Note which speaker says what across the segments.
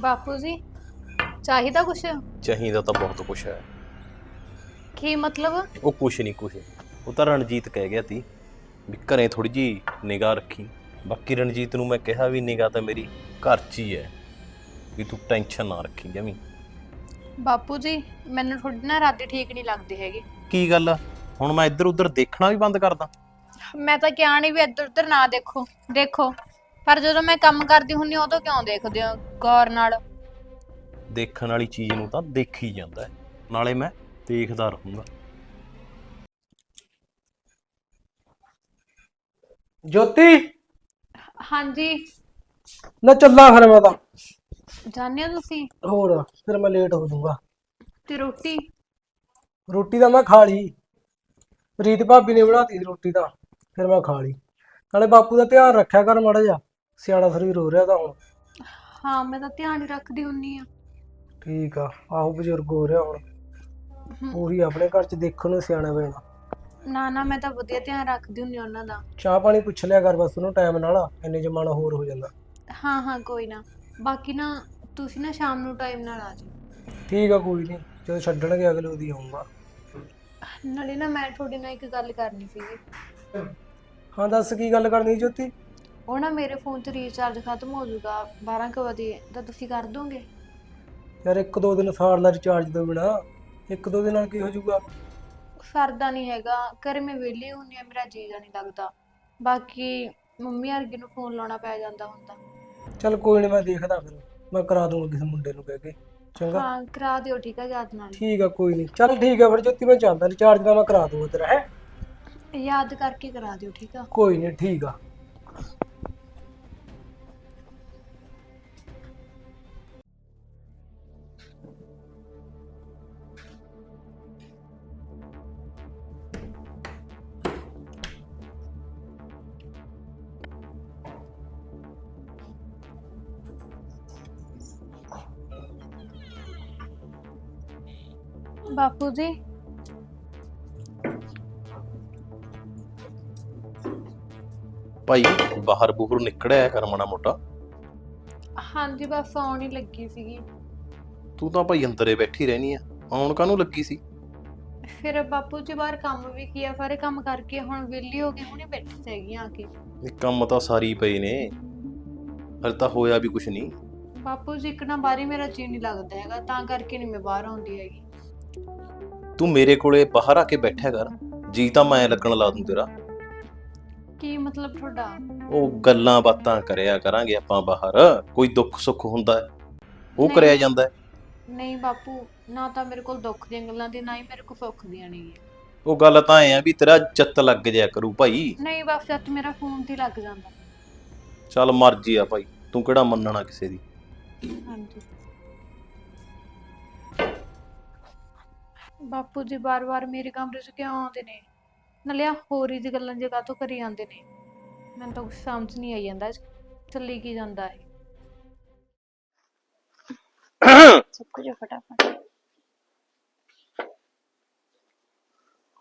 Speaker 1: ਬਾਪੂ ਜੀ ਚਾਹੀਦਾ ਕੁਛ?
Speaker 2: ਚਾਹੀਦਾ ਤਾਂ ਬਹੁਤ ਕੁਛ ਹੈ।
Speaker 1: ਕੀ ਮਤਲਬ?
Speaker 2: ਉਹ ਕੁਛ ਨਹੀਂ ਕੁਛ ਉਹ ਤਾਂ ਰਣਜੀਤ ਕਹਿ ਗਿਆ ਤੀ ਵੀ ਘਰੇ ਥੋੜੀ ਜੀ ਨਿਗਾਹ ਰੱਖੀ। ਬਾਕੀ ਰਣਜੀਤ ਨੂੰ ਮੈਂ ਕਿਹਾ ਵੀ ਨਿਗਾਹ ਤਾਂ ਮੇਰੀ ਘਰ 'ਚ ਹੀ ਹੈ ਵੀ ਤੂੰ ਟੈਨਸ਼ਨ ਨਾ ਰੱਖੀ ਜਮੀ।
Speaker 1: ਬਾਪੂ ਜੀ ਮੈਨੂੰ ਤੁਹਾਡੀ ਨਾ ਰਾਤੀ ਠੀਕ ਨਹੀਂ ਲੱਗਦੀ ਹੈਗੀ।
Speaker 2: ਕੀ ਗੱਲ? ਹੁਣ ਮੈਂ ਇੱਧਰ ਉੱਧਰ ਦੇਖਣਾ ਵੀ ਬੰਦ ਕਰਦਾ।
Speaker 1: ਮੈਂ ਤਾਂ ਕਿਹਾ ਨਹੀਂ ਵੀ ਇੱਧਰ ਉੱਧਰ ਨਾ ਦੇਖੋ। ਦੇਖੋ ਪਰ ਜਦੋਂ ਮੈਂ ਕੰਮ ਕਰਦੀ ਹੁੰਨੀ ਉਦੋਂ ਕਿਉਂ ਦੇਖਦੇ ਹੋ? ਗੌਰ ਨਾਲ।
Speaker 2: ਦੇਖਣ ਵਾਲੀ ਚੀਜ਼ ਨੂੰ ਤਾਂ ਦੇਖੀ ਜਾਂਦਾ ਹੈ। ਨਾਲੇ ਮੈਂ ਦੇਖਦਾ ਰਹੂੰਗਾ।
Speaker 3: ਜੋਤੀ?
Speaker 1: ਹਾਂਜੀ।
Speaker 3: ਨਾ ਚੱਲਾਂ ਫਿਰ ਮੈਂ ਤਾਂ।
Speaker 1: ਜਾਣਿਓ ਤੁਸੀਂ?
Speaker 3: ਹੋਰ ਫਿਰ ਮੈਂ ਲੇਟ ਹੋ ਜਾਊਂਗਾ।
Speaker 1: ਤੇ ਰੋਟੀ?
Speaker 3: ਰੋਟੀ ਤਾਂ ਮੈਂ ਖਾ ਲਈ। ਪ੍ਰੀਤ ਭਾਬੀ ਨੇ ਬਣਾਤੀ ਸੀ ਰੋਟੀ ਤਾਂ ਫਿਰ ਮੈਂ ਖਾ ਲਈ। ਨਾਲੇ ਬਾਪੂ ਦਾ ਧਿਆਨ ਰੱਖਿਆ ਕਰ ਮਾੜਾ ਜਿਹਾ। ਸਿਆਣਾ ਸਰੀਰ ਹੋ ਰਿਹਾ ਤਾਂ ਹੁਣ।
Speaker 1: ਹਾਂ ਮੈਂ ਤਾਂ ਧਿਆਨ ਹੀ ਰੱਖਦੀ ਹੁੰਨੀ ਆ।
Speaker 3: ਠੀਕ ਆ ਆਹੋ ਬਜ਼ੁਰਗ ਹੋ ਰਿਹਾ ਹੁਣ। ਉਹੀ ਆਪਣੇ ਘਰ ਚ ਦੇਖਣ ਨੂੰ ਸਿਆਣਾ ਪੈਣਾ
Speaker 1: ਨਾ। ਨਾ ਮੈਂ ਤਾਂ ਵਧੀਆ ਧਿਆਨ ਰੱਖਦੀ ਹੁੰਨੀ ਉਹਨਾਂ ਦਾ।
Speaker 3: ਚਾਹ ਪਾਣੀ ਪੁੱਛ ਲਿਆ ਕਰ ਬਸ ਉਹਨੂੰ ਟਾਈਮ ਨਾਲ ਇੰਨੇ ਜਮਾਨਾ ਹੋਰ ਹੋ ਜਾਂਦਾ।
Speaker 1: ਹਾਂ ਹਾਂ ਕੋਈ ਨਾ। ਬਾਕੀ ਨਾ ਤੁਸੀਂ ਨਾ ਸ਼ਾਮ ਨੂੰ ਟਾਈਮ ਨਾਲ ਆ ਜਾਓ
Speaker 3: ਠੀਕ ਆ ਕੋਈ ਨਹੀਂ ਜਦੋਂ ਛੱਡਣਗੇ ਅਗਲੇ ਉਹਦੀ ਆਉਂਗਾ
Speaker 1: ਨਾਲੇ ਨਾ ਮੈਂ ਤੁਹਾਡੇ ਨਾਲ ਇੱਕ ਗੱਲ ਕਰਨੀ ਸੀਗੀ।
Speaker 3: ਹਾਂ ਦੱਸ ਕੀ ਗੱਲ ਕਰਨੀ ਜੋਤੀ?
Speaker 1: ਉਹ ਨਾ ਮੇਰੇ ਫੋਨ 'ਚ ਰੀਚਾਰਜ ਖਤਮ ਹੋ ਜਾਊਗਾ 12 ਕੁ ਵਜੇ ਤਾਂ ਤੁਸੀਂ ਕਰ ਦੋਗੇ?
Speaker 3: ਯਾਰ ਇੱਕ ਦੋ ਦਿਨ ਸਾੜ ਦਾ ਰਿਚਾਰਜ ਤੋਂ ਬਿਨਾ ਇੱਕ ਦੋ ਦਿਨ ਨਾਲ ਕੀ ਹੋ ਜਾਊਗਾ?
Speaker 1: ਸਰਦਾ ਨਹੀਂ ਹੈਗਾ ਘਰੇ ਮੈਂ ਵਿਹਲੀ ਹੁੰਨੀ ਆ ਮੇਰਾ ਜੀਜਾ ਨਹੀਂ ਲੱਗਦਾ। ਬਾਕੀ ਮੰਮੀ ਵਰਗੇ ਨੂੰ ਫੋਨ ਲਾਉਣਾ ਪੈ ਜਾਂਦਾ ਹੁੰਦਾ।
Speaker 3: ਚੱਲ ਕੋਈ ਨਹੀਂ ਮੈਂ ਦੇਖਦਾ ਫਿਰ। ਮੈਂ ਕਰਾ ਦੂੰਗਾ ਕਿਸੇ ਮੁੰਡੇ ਨੂੰ ਕਹਿ ਕੇ। ਚੰਗਾ?
Speaker 1: ਹਾਂ ਕਰਾ ਦਿਓ ਠੀਕ ਆ ਯਾਦ ਨਾਲ।
Speaker 3: ਠੀਕ ਆ ਕੋਈ ਨਹੀਂ ਚੱਲ ਠੀਕ ਆ ਫਿਰ ਜੋਤੀ ਮੈਂ ਚੱਲਦਾ ਰਿਚਾਰਜ ਦਾ ਮੈਂ ਕਰਾ ਦੂੰਗਾ ਤੇਰਾ ਹੈ?
Speaker 1: ਯਾਦ ਕਰਕੇ ਕਰਾ ਦਿਓ ਠੀਕ ਆ?
Speaker 3: ਕੋਈ ਨਹੀਂ ਠੀਕ ਆ।
Speaker 1: ਬਾਪੂ ਜੀ?
Speaker 2: ਭਾਈ ਬਾਹਰ ਬੂਹਰ ਨਿਕੜਿਆ ਕਰ ਮਾੜਾ ਮੋਟਾ।
Speaker 1: ਹਾਂਜੀ ਬਸ ਆਉਣ ਹੀ ਲੱਗੀ ਸੀਗੀ।
Speaker 2: ਤੂੰ ਤਾਂ ਭਾਈ ਅੰਦਰੇ ਬੈਠੀ ਰਹਿਣੀ ਆ। ਆਉਣ ਕਾਹਨੂੰ ਲੱਗੀ ਸੀ?
Speaker 1: ਫਿਰ ਬਾਪੂ ਜੀ ਬਾਹਰ ਕੰਮ ਵੀ ਕੀਆ ਸਾਰੇ ਕੰਮ ਕਰਕੇ ਹੁਣ ਵਿਹਲੀ ਹੋ ਗਈ ਹੁਣੇ ਬੈਠੀ ਸੀਗੀ ਆ ਕੇ।
Speaker 2: ਇਹ ਕੰਮ ਤਾਂ ਸਾਰੀ ਪਏ ਨੇ। ਹਲ ਤਾਂ ਹੋਇਆ ਵੀ ਕੁਛ ਨਹੀਂ।
Speaker 1: ਬਾਪੂ ਜੀ ਇੱਕ ਨਾ ਬਾਰੀ ਮੇਰਾ ਜੀ ਨਹੀਂ ਲੱਗਦਾ ਹੈਗਾ। ਤਾਂ ਕਰਕੇ ਨਹੀਂ ਮੈਂ ਬਾਹਰ ਆਉਂਦੀ ਹੈਗੀ।
Speaker 2: ਤੂੰ ਮੇਰੇ ਕੋਲੇ ਬਾਹਰ ਆ ਕੇ ਬੈਠਿਆ ਕਰ ਜੀ ਤਾਂ ਮੈਂ ਲੱਗਣ ਲਾ ਦੂੰ ਤੇਰਾ।
Speaker 1: ਕੀ ਮਤਲਬ ਤੁਹਾਡਾ?
Speaker 2: ਉਹ ਗੱਲਾਂ ਬਾਤਾਂ ਕਰਿਆ ਕਰਾਂਗੇ ਆਪਾਂ ਬਾਹਰ ਕੋਈ ਦੁੱਖ ਸੁੱਖ ਹੁੰਦਾ ਹੈ, ਉਹ
Speaker 1: ਨਹੀਂ।
Speaker 2: ਕਰਿਆ ਜਾਂਦਾ ਹੈ।
Speaker 1: ਨਹੀਂ ਬਾਪੂ ਨਾ ਤਾਂ ਮੇਰੇ ਕੋਲ ਦੁੱਖ ਦੀਆਂ ਗੱਲਾਂ ਦੀ ਨਾ ਹੀ ਮੇਰੇ ਕੋਲ ਸੁੱਖ ਦੀਆਂ ਨਹੀਂ
Speaker 2: ਉਹ ਗੱਲ ਤਾਂ ਐ ਆ ਵੀ ਤੇਰਾ ਚਿੱਤ ਲੱਗ ਜਾਇਆ ਕਰੂ ਭਾਈ।
Speaker 1: ਨਹੀਂ ਬਸ ਸੱਚ ਮੇਰਾ ਫੋਨ ਤੇ ਲੱਗ ਜਾਂਦਾ।
Speaker 2: ਚੱਲ ਮਰਜ਼ੀ ਆ ਭਾਈ ਤੂੰ ਕਿਹੜਾ ਮੰਨਣਾ ਕਿਸੇ ਦੀ?
Speaker 1: ਹਾਂਜੀ। ਬਾਪੂ ਜੀ ਬਾਰ-ਬਾਰ ਮੇਰੇ ਕਮਰੇ 'ਚ ਕਿਉਂ ਆਉਂਦੇ ਨੇ? ਨਾਲੇ ਆਹ ਹੋਰ ਹੀ ਦੀ ਗੱਲਾਂ ਜੇ ਕਾਹਤੋਂ ਕਰੀ ਜਾਂਦੇ ਨੇ? ਮੈਨੂੰ ਤਾਂ ਕੁਝ ਸਮਝ ਨਹੀਂ ਆਈ ਜਾਂਦਾ ਚੱਲੀ ਕੀ ਜਾਂਦਾ ਹੈ ਚੁੱਕ ਜਾ ਫਟਾਫਟ।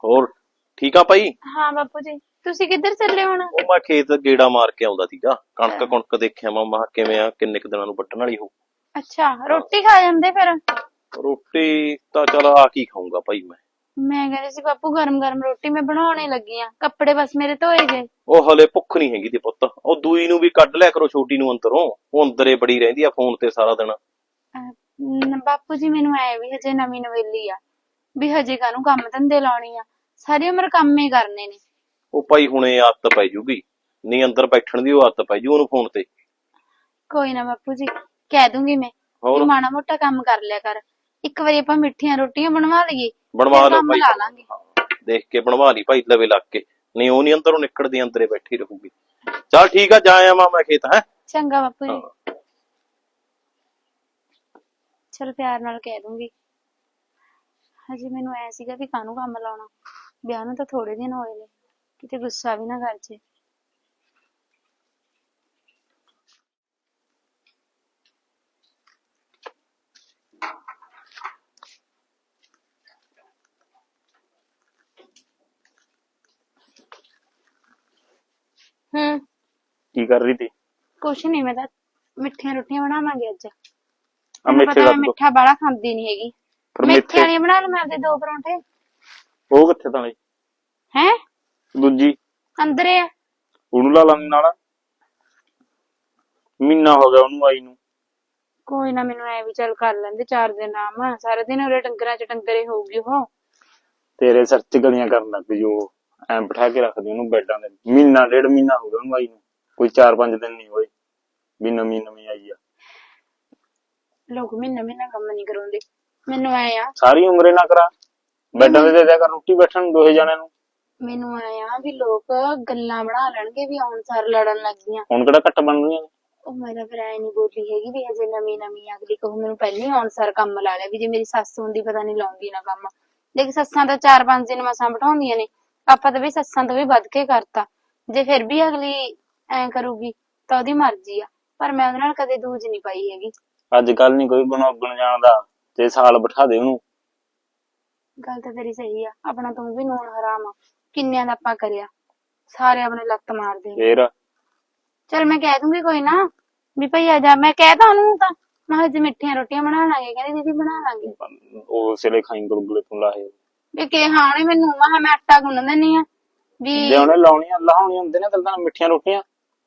Speaker 2: ਹੋਰ ਠੀਕ ਆ ਭਾਈ?
Speaker 1: ਹਾਂ ਬਾਪੂ ਜੀ ਤੁਸੀਂ ਕਿੱਧਰ ਚੱਲੇ ਹੁਣ?
Speaker 2: ਉਹ ਮੈਂ ਖੇਤ ਗੇੜਾ ਮਾਰ ਕੇ ਆਉਂਦਾ ਸੀਗਾ ਕਣਕ ਕੁਣਕ ਦੇਖਿਆ ਮੈਂ ਮਾ ਕਿਵੇਂ ਆ ਕਿੰਨੇ ਕੁ ਦਿਨਾਂ ਨੂੰ ਵੱਢਣ ਵਾਲੀ ਹੋ
Speaker 4: ਅੱਛਾ ਰੋਟੀ ਖਾ ਜਾਂਦੇ ਫਿਰ?
Speaker 2: ਰੋਟੀ ਤਾਂ ਚਲ ਆ ਕੀ ਖਾਊਂਗਾ ਭਾਈ ਮੈਂ?
Speaker 4: ਮੈਂ ਕਹਿੰਦੀ ਸੀ ਬਾਪੂ ਗਰਮ ਗਰਮ ਰੋਟੀ ਮੈਂ ਬਣਾਉਣੇ ਲੱਗੀ ਆ। ਕੱਪੜੇ ਬਸ ਮੇਰੇ ਧੋਏ ਗਏ
Speaker 2: ਉਹ ਹਲੇ ਭੁੱਖ ਨਹੀਂ ਹੈਗੀ ਤੇ ਪੁੱਤ। ਉਹ ਦੂਈ ਨੂੰ ਵੀ ਕੱਢ ਲਿਆ ਕਰੋ ਛੋਟੀ ਨੂੰ ਅੰਦਰੋਂ। ਉਹ ਅੰਦਰੇ ਬੜੀ ਰਹਿੰਦੀ ਆ ਫੋਨ ਤੇ ਸਾਰਾ ਦਿਨ।
Speaker 4: ਅਹ, ਨ- ਬਾਪੂ ਜੀ ਮੈਨੂੰ ਐ ਵੀ ਹਜੇ ਨਵੀਂ ਨਵੇਲੀ ਆ। ਵੀ ਹਜੇ ਕਾਹਨੂੰ ਕੰਮ ਧੰਦੇ ਲਾਉਣੀ ਆ। ਸਾਰੀ ਉਮਰ ਕੰਮ ਹੀ ਕਰਨੇ ਨੇ।
Speaker 2: ਉਹ ਭਾਈ ਹੁਣੇ ਆਦਤ ਪੈ ਜੂਗੀ। ਨਹੀਂ ਅੰਦਰ ਬੈਠਣ ਦੀ ਉਹ ਆਦਤ ਪੈ ਜੂ ਉਹਨੂੰ ਫੋਨ ਤੇ।
Speaker 4: ਕੋਈ ਨਾ ਬਾਪੂ ਜੀ ਕਹਿ ਦੂੰਗੀ ਮੈਂ।
Speaker 2: ਹੋਰ?
Speaker 4: ਮਾੜਾ ਮੋਟਾ ਕੰਮ ਕਰ ਲਿਆ ਕਰ। ਇੱਕ ਵਾਰੀ ਆਪਾਂ ਮਿੱਠੀਆਂ ਰੋਟੀਆਂ ਬਣਵਾ ਲਈਏ
Speaker 2: ਬਣਵਾ
Speaker 4: ਫਿਰ
Speaker 2: ਲਓ
Speaker 4: ਕੰਮ
Speaker 2: ਭਾਈ।
Speaker 4: ਲਾ ਲਾਂਗੇ।
Speaker 2: ਦੇਖ ਕੇ ਬਣਵਾ ਲਈ ਭਾਈ ਲਵੇ ਲੱਗ ਕੇ। ਨਹੀਂ ਉਹ ਨਹੀਂ ਅੰਦਰੋਂ ਨਿਕਲਦੀ ਅੰਦਰੇ ਬੈਠੀ ਰਹੂਗੀ। ਚੱਲ ਠੀਕ ਆ ਜਾ ਆਵਾਂ ਮੈਂ ਖੇਤ ਹੈ?
Speaker 4: ਚੰਗਾ ਬਾਪੂ ਜੀ। ਚਲ ਪਿਆਰ ਨਾਲ ਕਹਿ ਦੂੰਗੀ। ਹਜੇ ਮੈਨੂੰ ਐ ਸੀਗਾ ਵੀ ਕਾਹਨੂੰ ਕੰਮ ਲਾਉਣਾ। ਵਿਆਹ ਨੂੰ ਤਾਂ ਥੋੜੇ ਦਿਨ ਹੋਏ ਨੇ। ਕਿਤੇ ਗੁੱਸਾ ਵੀ ਨਾ ਕਰ ਜੇ। ਹੂੰ।
Speaker 2: ਕੀ ਕਰ ਰਹੀ ਤੀ
Speaker 4: ਕੁਛ ਨਹੀਂ ਮੈਂ ਤਾਂ ਮਿੱਠੀਆਂ ਰੋਟੀਆਂ ਬਣਾਵਾਂਗੇ ਅੱਜ।
Speaker 5: ਆ
Speaker 4: ਤੈਨੂੰ
Speaker 5: ਮੇਥੇ
Speaker 4: ਪਤਾ
Speaker 5: ਰੱਖ
Speaker 4: ਮੈਂ
Speaker 5: ਦੋ।
Speaker 4: ਮਿੱਠਾ ਬਾਲਾ ਖਾਂਦੀ ਨਹੀਂ ਹੈਗੀ।
Speaker 5: ਫਿਰ
Speaker 4: ਮੇਥੇ
Speaker 5: ਮੇਥੇ
Speaker 4: ਵਾਲੀ ਬਣਾ ਮੈਂ ਆਪਦੇ ਦੋ ਪਰੌਂਠੇ।
Speaker 5: ਉਹ ਕਿੱਥੇ ਤਾਂ
Speaker 4: ਹੈ?
Speaker 5: ਦੂਜੀ।
Speaker 4: ਅੰਦਰ ਆ।
Speaker 5: ਉਹਨੂੰ ਲਾ ਲਾਂਗੇ ਨਾਲ। ਮਹੀਨਾ ਹੋ ਗਿਆ ਉਹਨੂੰ ਆਈ ਨੂੰ।
Speaker 4: ਕੋਈ ਨਾ ਮੈਨੂੰ ਐ ਵੀ ਚੱਲ ਕਰ ਲੈਂਦੇ ਚਾਰ ਦਿਨ ਆਮ ਸਾਰਾ ਦਿਨ ਉਰੇ ਡੰਗਰਾਂ ਚ ਡੰਗਰੇ ਹੋਊਗੀ ਉਹ।
Speaker 5: ਤੇਰੇ ਸਿਰ 'ਚ ਗਲੀਆਂ ਕਰਨ ਲੱਗ ਗਈ ਉਹ। ਐਂ ਬਿਠਾ ਕੇ ਰੱਖਦੀ ਉਹਨੂੰ ਬੈਡਾਂ ਦੇ ਮਹੀਨਾ ਡੇਢ ਮਹੀਨਾ ਹੋ ਗਿਆ ਉਹਨੂੰ ਆਈ ਨੂੰ। ਕੋਈ 4-5 ਦਿਨ ਨਹੀਂ ਹੋਏ ਵੀ ਨਵੀਂ ਨਵੀਂ ਆਈ ਆ।
Speaker 4: ਲੋਕ ਮਹੀਨਾ ਮਹੀਨਾ ਕੰਮ ਨਹੀਂ ਕਰਾਉਂਦੇ। ਮੈਨੂੰ ਐ ਆ।
Speaker 5: ਸਾਰੀ ਉਮਰੇ ਨਾ ਕਰਾ। ਬੈਡਾਂ ਦੇ ਦੇ ਦਿਆ ਕਰ ਰੋਟੀ ਬੈਠਣ ਨੂੰ ਦੋਹੇ ਜਾਣਿਆਂ ਨੂੰ।
Speaker 4: ਮੈਨੂੰ ਐ ਆ ਵੀ ਲੋਕ ਗੱਲਾਂ ਬਣਾ ਲੈਣਗੇ ਵੀ ਆਉਣ ਸਾਰ ਲੜਨ ਲੱਗ ਗਈਆਂ।
Speaker 5: ਹੁਣ ਕਿਹੜਾ ਘੱਟ ਬਣ ਰਹੀਆਂ ਨੇ?
Speaker 4: ਉਹ ਮੈਂ ਤਾਂ ਫਿਰ ਐ ਨਹੀਂ ਬੋਲੀ ਹੈਗੀ ਵੀ ਹਜੇ ਨਵੀਂ ਨਵੀਂ ਅਗਲੀ ਕਹੂ ਮੈਨੂੰ ਪਹਿਲਾਂ ਹੀ ਆਉਣ ਸਾਰ ਕੰਮ ਲਾ ਲਿਆ ਵੀ ਜੇ ਮੇਰੀ ਸੱਸ ਹੁੰਦੀ ਪਤਾ ਨਹੀਂ ਲਾਉਂਦੀ ਨਾ ਕੰਮ। ਦੇਖ ਸੱਸਾਂ ਤਾਂ ਚਾਰ ਪੰਜ ਦਿਨ ਮਸਾਂ ਬਿਠਾਉਂਦੀਆਂ ਨੇ। ਆਪਾਂ ਤਾਂ ਵੀ ਸੱਸਾਂ ਤੋਂ ਵੀ ਵੱਧ ਕੇ ਕਰਤਾ। ਜੇ ਫਿਰ ਵੀ ਅਗਲੀ ਐ ਕਰੂਗੀ ਤਾਂ ਉਹਦੀ ਮਰਜ਼ੀ ਆ ਪਰ ਮੈਂ ਉਹਦੇ ਨਾਲ ਕਦੇ ਦੂਜ ਨਹੀਂ ਪਾਈ ਹੈਗੀ।
Speaker 5: ਅੱਜ ਕੱਲ ਨਹੀਂ ਕੋਈ ਬਣਾਉਣ ਜਾਣਦਾ ਤੇ ਸਾਲ ਬਿਠਾ ਦੇ ਉਹਨੂੰ।
Speaker 4: ਗੱਲ ਤਾਂ ਤੇਰੀ ਸਹੀ ਆ ਆਪਣਾ ਤੂੰ ਵੀ ਨੂਣ ਹਰਾਮ ਆ ਕਿੰਨਿਆਂ ਦਾ ਆਪਾਂ ਕਰਿਆ ਸਾਰੇ ਆਪਣੇ ਲੱਤ ਮਾਰਦੇ ਨੇ
Speaker 5: ਫੇਰ?
Speaker 4: ਚਲ ਮੈਂ ਕਹਿ ਦੂੰਗੀ ਕੋਈ ਨਾ ਵੀ ਭਈ ਆ ਜਾ ਮੈਂ ਕਹਿ ਤਾ ਉਹਨੂੰ ਤਾਂ ਮੈਂ ਕਿਹਾ ਅੱਜ ਮਿੱਠੀਆਂ ਰੋਟੀਆਂ ਬਣਾ ਲਾਂਗੇ ਕਹਿੰਦੀ ਦੀਦੀ ਬਣਾ ਲਾਂਗੇ।
Speaker 5: ਉਹ ਸਿਲੇ ਖਾਈ ਗੁਲਗੁਲੇ ਤੂੰ ਲਾਹੇ।
Speaker 4: ਵੀ ਕਿਹਾ ਉਹਨੇ ਮੈਨੂੰ ਮੈਂ ਮੈਂ ਆਟਾ ਗੁੰਨ ਦਿੰਨੀ ਆ ਵੀ
Speaker 5: ਜੇ ਉਹਨੇ ਲਾਉਣੀਆਂ ਲਾਉਣੀ ਹੁੰਦੇ ਨੇ ਤਾਂ ਤਾਂ ਮਿੱਠੀਆਂ ਰੋਟੀਆਂ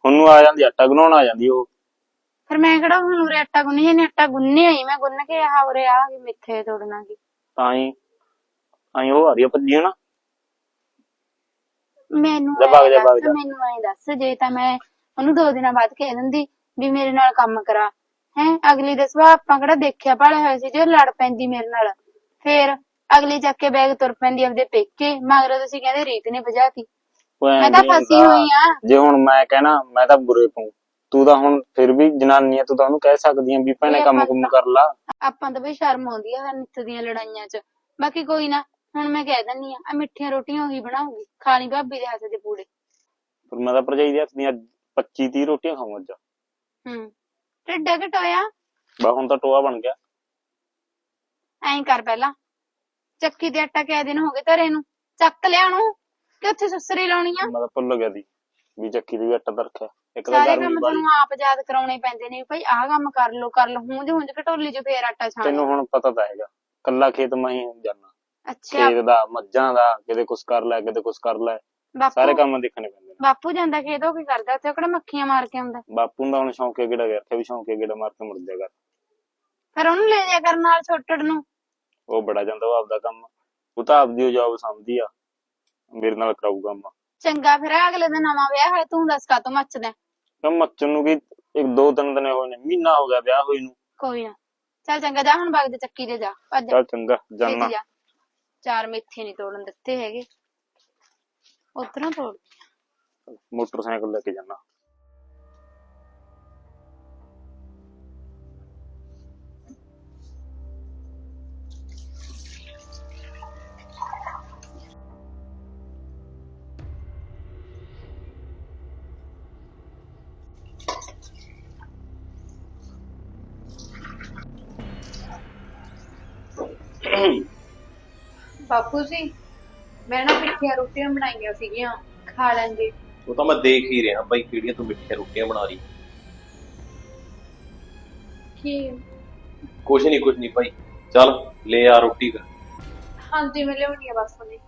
Speaker 5: ਹੁਣ ਨੂੰ ਆ ਜਾਂਦੀ ਆਟਾ ਗੁਨਾਉਣ ਆ ਜਾਂਦੀ ਉਹ।
Speaker 4: ਫਿਰ ਮੈਂ ਕਿਹੜਾ ਹੁਣ ਉਰੇ ਆਟਾ ਗੁੰਨੀ ਜਾਂਦੀ ਆਟਾ ਗੁੰਨੇ ਹੋਈ ਮੈਂ ਗੁੰਨ ਕੇ ਆ ਉਰੇ ਆ ਕੇ ਮਿੱਠੇ ਤੋੜਨਾ ਕੀ।
Speaker 5: ਤਾਂ ਹੀ ਆਈ ਉਹ ਆ ਰਹੀ ਆ ਭੱਜੀ ਨਾ
Speaker 4: ਮੈਨੂੰ
Speaker 5: ਜਾ ਭੱਗ ਜਾ, ਭੱਗ
Speaker 4: ਦੱਸ
Speaker 5: ਜਾ।
Speaker 4: ਮੈਨੂੰ ਐਂ ਦੱਸ ਜੇ ਤਾਂ ਮੈਂ ਉਹਨੂੰ ਦੋ ਦਿਨਾਂ ਬਾਅਦ ਕਹਿ ਦਿੰਦੀ ਵੀ ਮੇਰੇ ਨਾਲ ਕੰਮ ਕਰਾ ਹੈ ਅਗਲੀ ਦੇ ਸੁਭਾਅ ਆਪਾਂ ਕਿਹੜਾ ਦੇਖਿਆ ਭਾਲਿਆ ਹੋਇਆ ਸੀ ਜੇ ਲੜ ਪੈਂਦੀ ਮੇਰੇ ਨਾਲ ਫੇਰ ਅਗਲੀ ਚੱਕ ਕੇ ਬੈਗ ਤੁਰ ਪੈਂਦੀ ਆਪਦੇ ਪੇਕੇ ਮਗਰੋਂ ਤੁਸੀਂ ਕਹਿੰਦੇ ਰੀਤ ਨੇ ਭਜਾਤੀ। ਮੈਂ ਤਾਂ ਫਸੀ। ਹੋਈ ਆ।
Speaker 5: ਜੇ ਹੁਣ ਮੈਂ ਕਹਿਣਾ ਮੈਂ ਤਾਂ ਬੁਰੇ ਪਊ ਤੂੰ ਤਾਂ ਹੁਣ ਫਿਰ ਵੀ ਜਨਾਨੀ ਆ ਤੂੰ ਤਾਂ ਉਹਨੂੰ ਕਹਿ ਸਕਦੀ ਆ ਵੀ ਭੈਣੇ ਕੰਮ ਕੁਮ ਕਰ ਲਾ।
Speaker 4: ਆਪਾਂ ਤਾਂ ਬਈ ਸ਼ਰਮ ਆਉਂਦੀ ਆ ਨਿੱਤ ਦੀਆਂ ਲੜਾਈਆਂ 'ਚ। ਬਾਕੀ ਕੋਈ ਨਾ ਹੁਣ ਮੈਂ ਕਹਿ ਦਿੰਨੀ ਆ ਆ ਮਿੱਠੀਆਂ ਰੋਟੀਆਂ ਉਹੀ ਬਣਾਉਗੀ ਖਾਣੀ ਭਾਬੀ ਦੇ ਹੱਥ ਦੇ ਪੂੜੇ।
Speaker 5: ਪਰ ਮੈਂ ਤਾਂ ਭਰਜਾਈ ਦੇ ਹੱਥ ਦੀਆਂ 25 30 ਰੋਟੀਆਂ ਖਾਵਾਂ ਅੱਜ।
Speaker 4: ਹੂੰ ਢਿੱਡਾ ਘਟੋਇਆ
Speaker 5: ਬਾ ਹੁਣ ਤਾਂ ਟੋਆ ਬਣ ਗਿਆ।
Speaker 4: ਐਂ ਕਰ ਪਹਿਲਾਂ। ਚੱਕੀ ਤੇ ਆਟਾ ਕਿਆ ਦਿਨ ਹੋ ਗਏ ਧਰੇ ਨੂੰ? ਚੱਕ ਲਿਆ ਨੂੰ ਕਿ ਉੱਥੇ ਸੁਸਰੀ ਲਾਉਣੀ ਆ?
Speaker 5: ਮੈਂ ਤਾਂ ਭੁੱਲ ਗਿਆ ਦੀ ਵੀ ਚੱਕੀ ਦੇ ਵੀ ਆਟਾ ਤਾਂ ਰੱਖਿਆ ਇੱਕ ਤਾਂ
Speaker 4: ਸਾਰੇ
Speaker 5: ਗਰਮੀ
Speaker 4: ਕੰਮ ਤੁਹਾਨੂੰ ਆਪ ਯਾਦ ਕਰਾਉਣੇ ਪੈਂਦੇ ਨੇ ਵੀ ਭਾਈ ਆਹ ਕੰਮ ਕਰ ਲੋ ਕਰ ਲੋ ਹੁੰਜ ਹੁੰਜ ਘਟੋਲੀ 'ਚ ਫੇਰ ਆਟਾ ਛਾਣ
Speaker 5: ਤੈਨੂੰ ਹੁਣ ਪਤਾ ਤਾਂ ਹੈਗਾ। ਕੱਲਾ ਖੇਤ ਮੈਂ ਹੀ ਜਾਣਾ।
Speaker 4: ਅੱਛਾ।
Speaker 5: ਖੇਤ ਦਾ ਮੱਝਾਂ ਦਾ ਕਿਤੇ ਕੁਛ ਕਰ ਲੈ ਕਿਤੇ ਕੁਛ ਕਰ ਲੈ। ਸਾਰੇ
Speaker 4: ਬਾਪੂ
Speaker 5: ਕੰਮ ਦੇਖਣੇ ਪੈਂਦੇ ਨੇ।
Speaker 4: ਬਾਪੂ ਜਾਂਦਾ ਖੇਤ ਉਹ ਕੀ ਕਰਦਾ? ਉੱਥੇ ਉਹ ਕਿਹੜਾ ਮੱਖੀਆਂ ਮਾਰ ਕੇ ਆਉਂਦਾ?
Speaker 5: ਬਾਪੂ ਦਾ ਹੁਣ ਸ਼ੌਂਕ ਹੈ ਕਿਹੜਾ ਗਿਆ ਇੱਥੇ ਵੀ ਸ਼ੌਂਕ ਹੈ ਕਿਹੜਾ ਮਾਰ ਕੇ ਮੁੜ ਜਾਏਗਾ
Speaker 4: ਫਿਰ ਉਹਨੂੰ ਲੈ ਜਾ ਕਰਨ ਨਾਲ ਛੋਟੜ ਨੂੰ।
Speaker 5: ਉਹ ਬੜਾ ਜਾਂਦਾ ਉਹ ਆਪਦਾ ਕੰਮ। ਉਹ ਤਾਂ ਆਪਦੀ ਉਹ ਜੌਬ ਸਮਝਦੀ ਆ। ਮੇਰੇ ਨਾਲ ਕਰਾਊ ਕੰਮ।
Speaker 4: ਚੰਗਾ ਫਿਰ ਅਗਲੇ ਦਿਨ ਨਵਾਂ ਵਿਆਹ ਹੋਇਆ ਤੂੰ ਦੱਸ ਕਾ ਤੂੰ ਮੱਚਦਾ
Speaker 5: ਕੰਮ ਮੱਚਣ ਨੂੰ ਕੀ ਇੱਕ ਦੋ ਤਿੰਨ ਦਿਨ ਹੋਏ ਨੇ ਮਹੀਨਾ ਹੋ ਗਿਆ ਵਿਆਹ ਹੋਈ ਨੂੰ।
Speaker 4: ਕੋਈ ਨਾ। ਚੱਲ ਚੰਗਾ ਜਾ ਹੁਣ ਬਾਗ ਦੇ ਚੱਕੀ ਤੇ ਜਾ ਭੱਜ
Speaker 5: ਚੱਲ ਚੰਗਾ
Speaker 4: ਛੇਤੀ
Speaker 5: ਜਾਨਾ।
Speaker 4: ਜਾ। ਚਾਰ ਮੇਥੇ ਨਹੀਂ ਤੋੜਨ ਦਿੱਤੇ ਹੈਗੇ। ਉਤਰਾ ਤੋੜ
Speaker 5: ਮੋਟਰਸਾਈਕਲ ਲੈ ਕੇ ਜਾਣਾ
Speaker 1: ਬਾਪੂ ਜੀ ਮੈਂ ਨਾ ਮਿੱਠੀਆਂ ਰੋਟੀਆਂ ਬਣਾਈਆਂ ਸੀਗੀਆਂ ਖਾ ਲੈਂਦੇ
Speaker 2: ਉਹ ਤਾਂ ਮੈਂ ਦੇਖ ਹੀ ਰਿਹਾ ਬਾਈ ਕਿਹੜੀਆਂ ਤੂੰ ਮਿੱਠੀਆਂ ਰੋਟੀਆਂ ਬਣਾ ਰਹੀ।
Speaker 1: ਕੀ?
Speaker 2: ਕੁਛ ਨਹੀਂ ਕੁਛ ਨਹੀਂ ਭਾਈ। ਚੱਲ ਲੈ ਆ ਰੋਟੀ ਕਰ
Speaker 1: ਹਾਂਜੀ ਮੈਂ ਲਿਆਉਣੀ ਆ ਬਸ ਹੁਣੇ।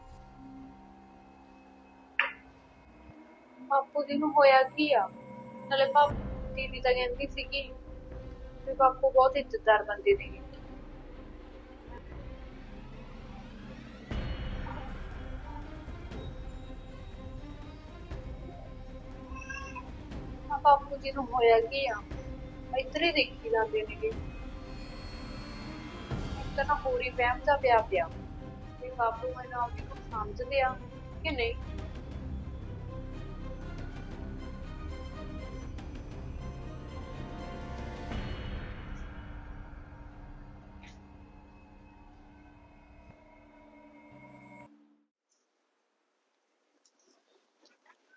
Speaker 1: ਬਾਪੂ ਜੀ ਨੂੰ ਹੋਇਆ ਕੀ ਆ? ਨਾਲੇ ਬਾਪੂ ਦੀਦੀ ਤਾਂ ਕਹਿੰਦੀ ਸੀਗੀ ਵੀ ਬਾਪੂ ਬਹੁਤ ਇੱਜ਼ਤਦਾਰ ਬੰਦੇ ਨੇ। ਬਾਪੂ ਜੀ ਨੂੰ ਹੋਇਆ ਕੀ ਆ ਇੱਧਰ ਹੀ ਦੇਖੀ ਜਾਂਦੇ ਨੇਗੇ ਇੱਕ ਤਾਂ ਨਾ ਪੂਰੀ ਵਹਿਮ ਦਾ ਪਿਆ ਪਿਆ ਵੀ ਬਾਪੂ ਮੈਨੂੰ ਆਪਣੀ ਨੂੰ ਸਮਝਦੇ ਆ ਕਿ ਨਹੀਂ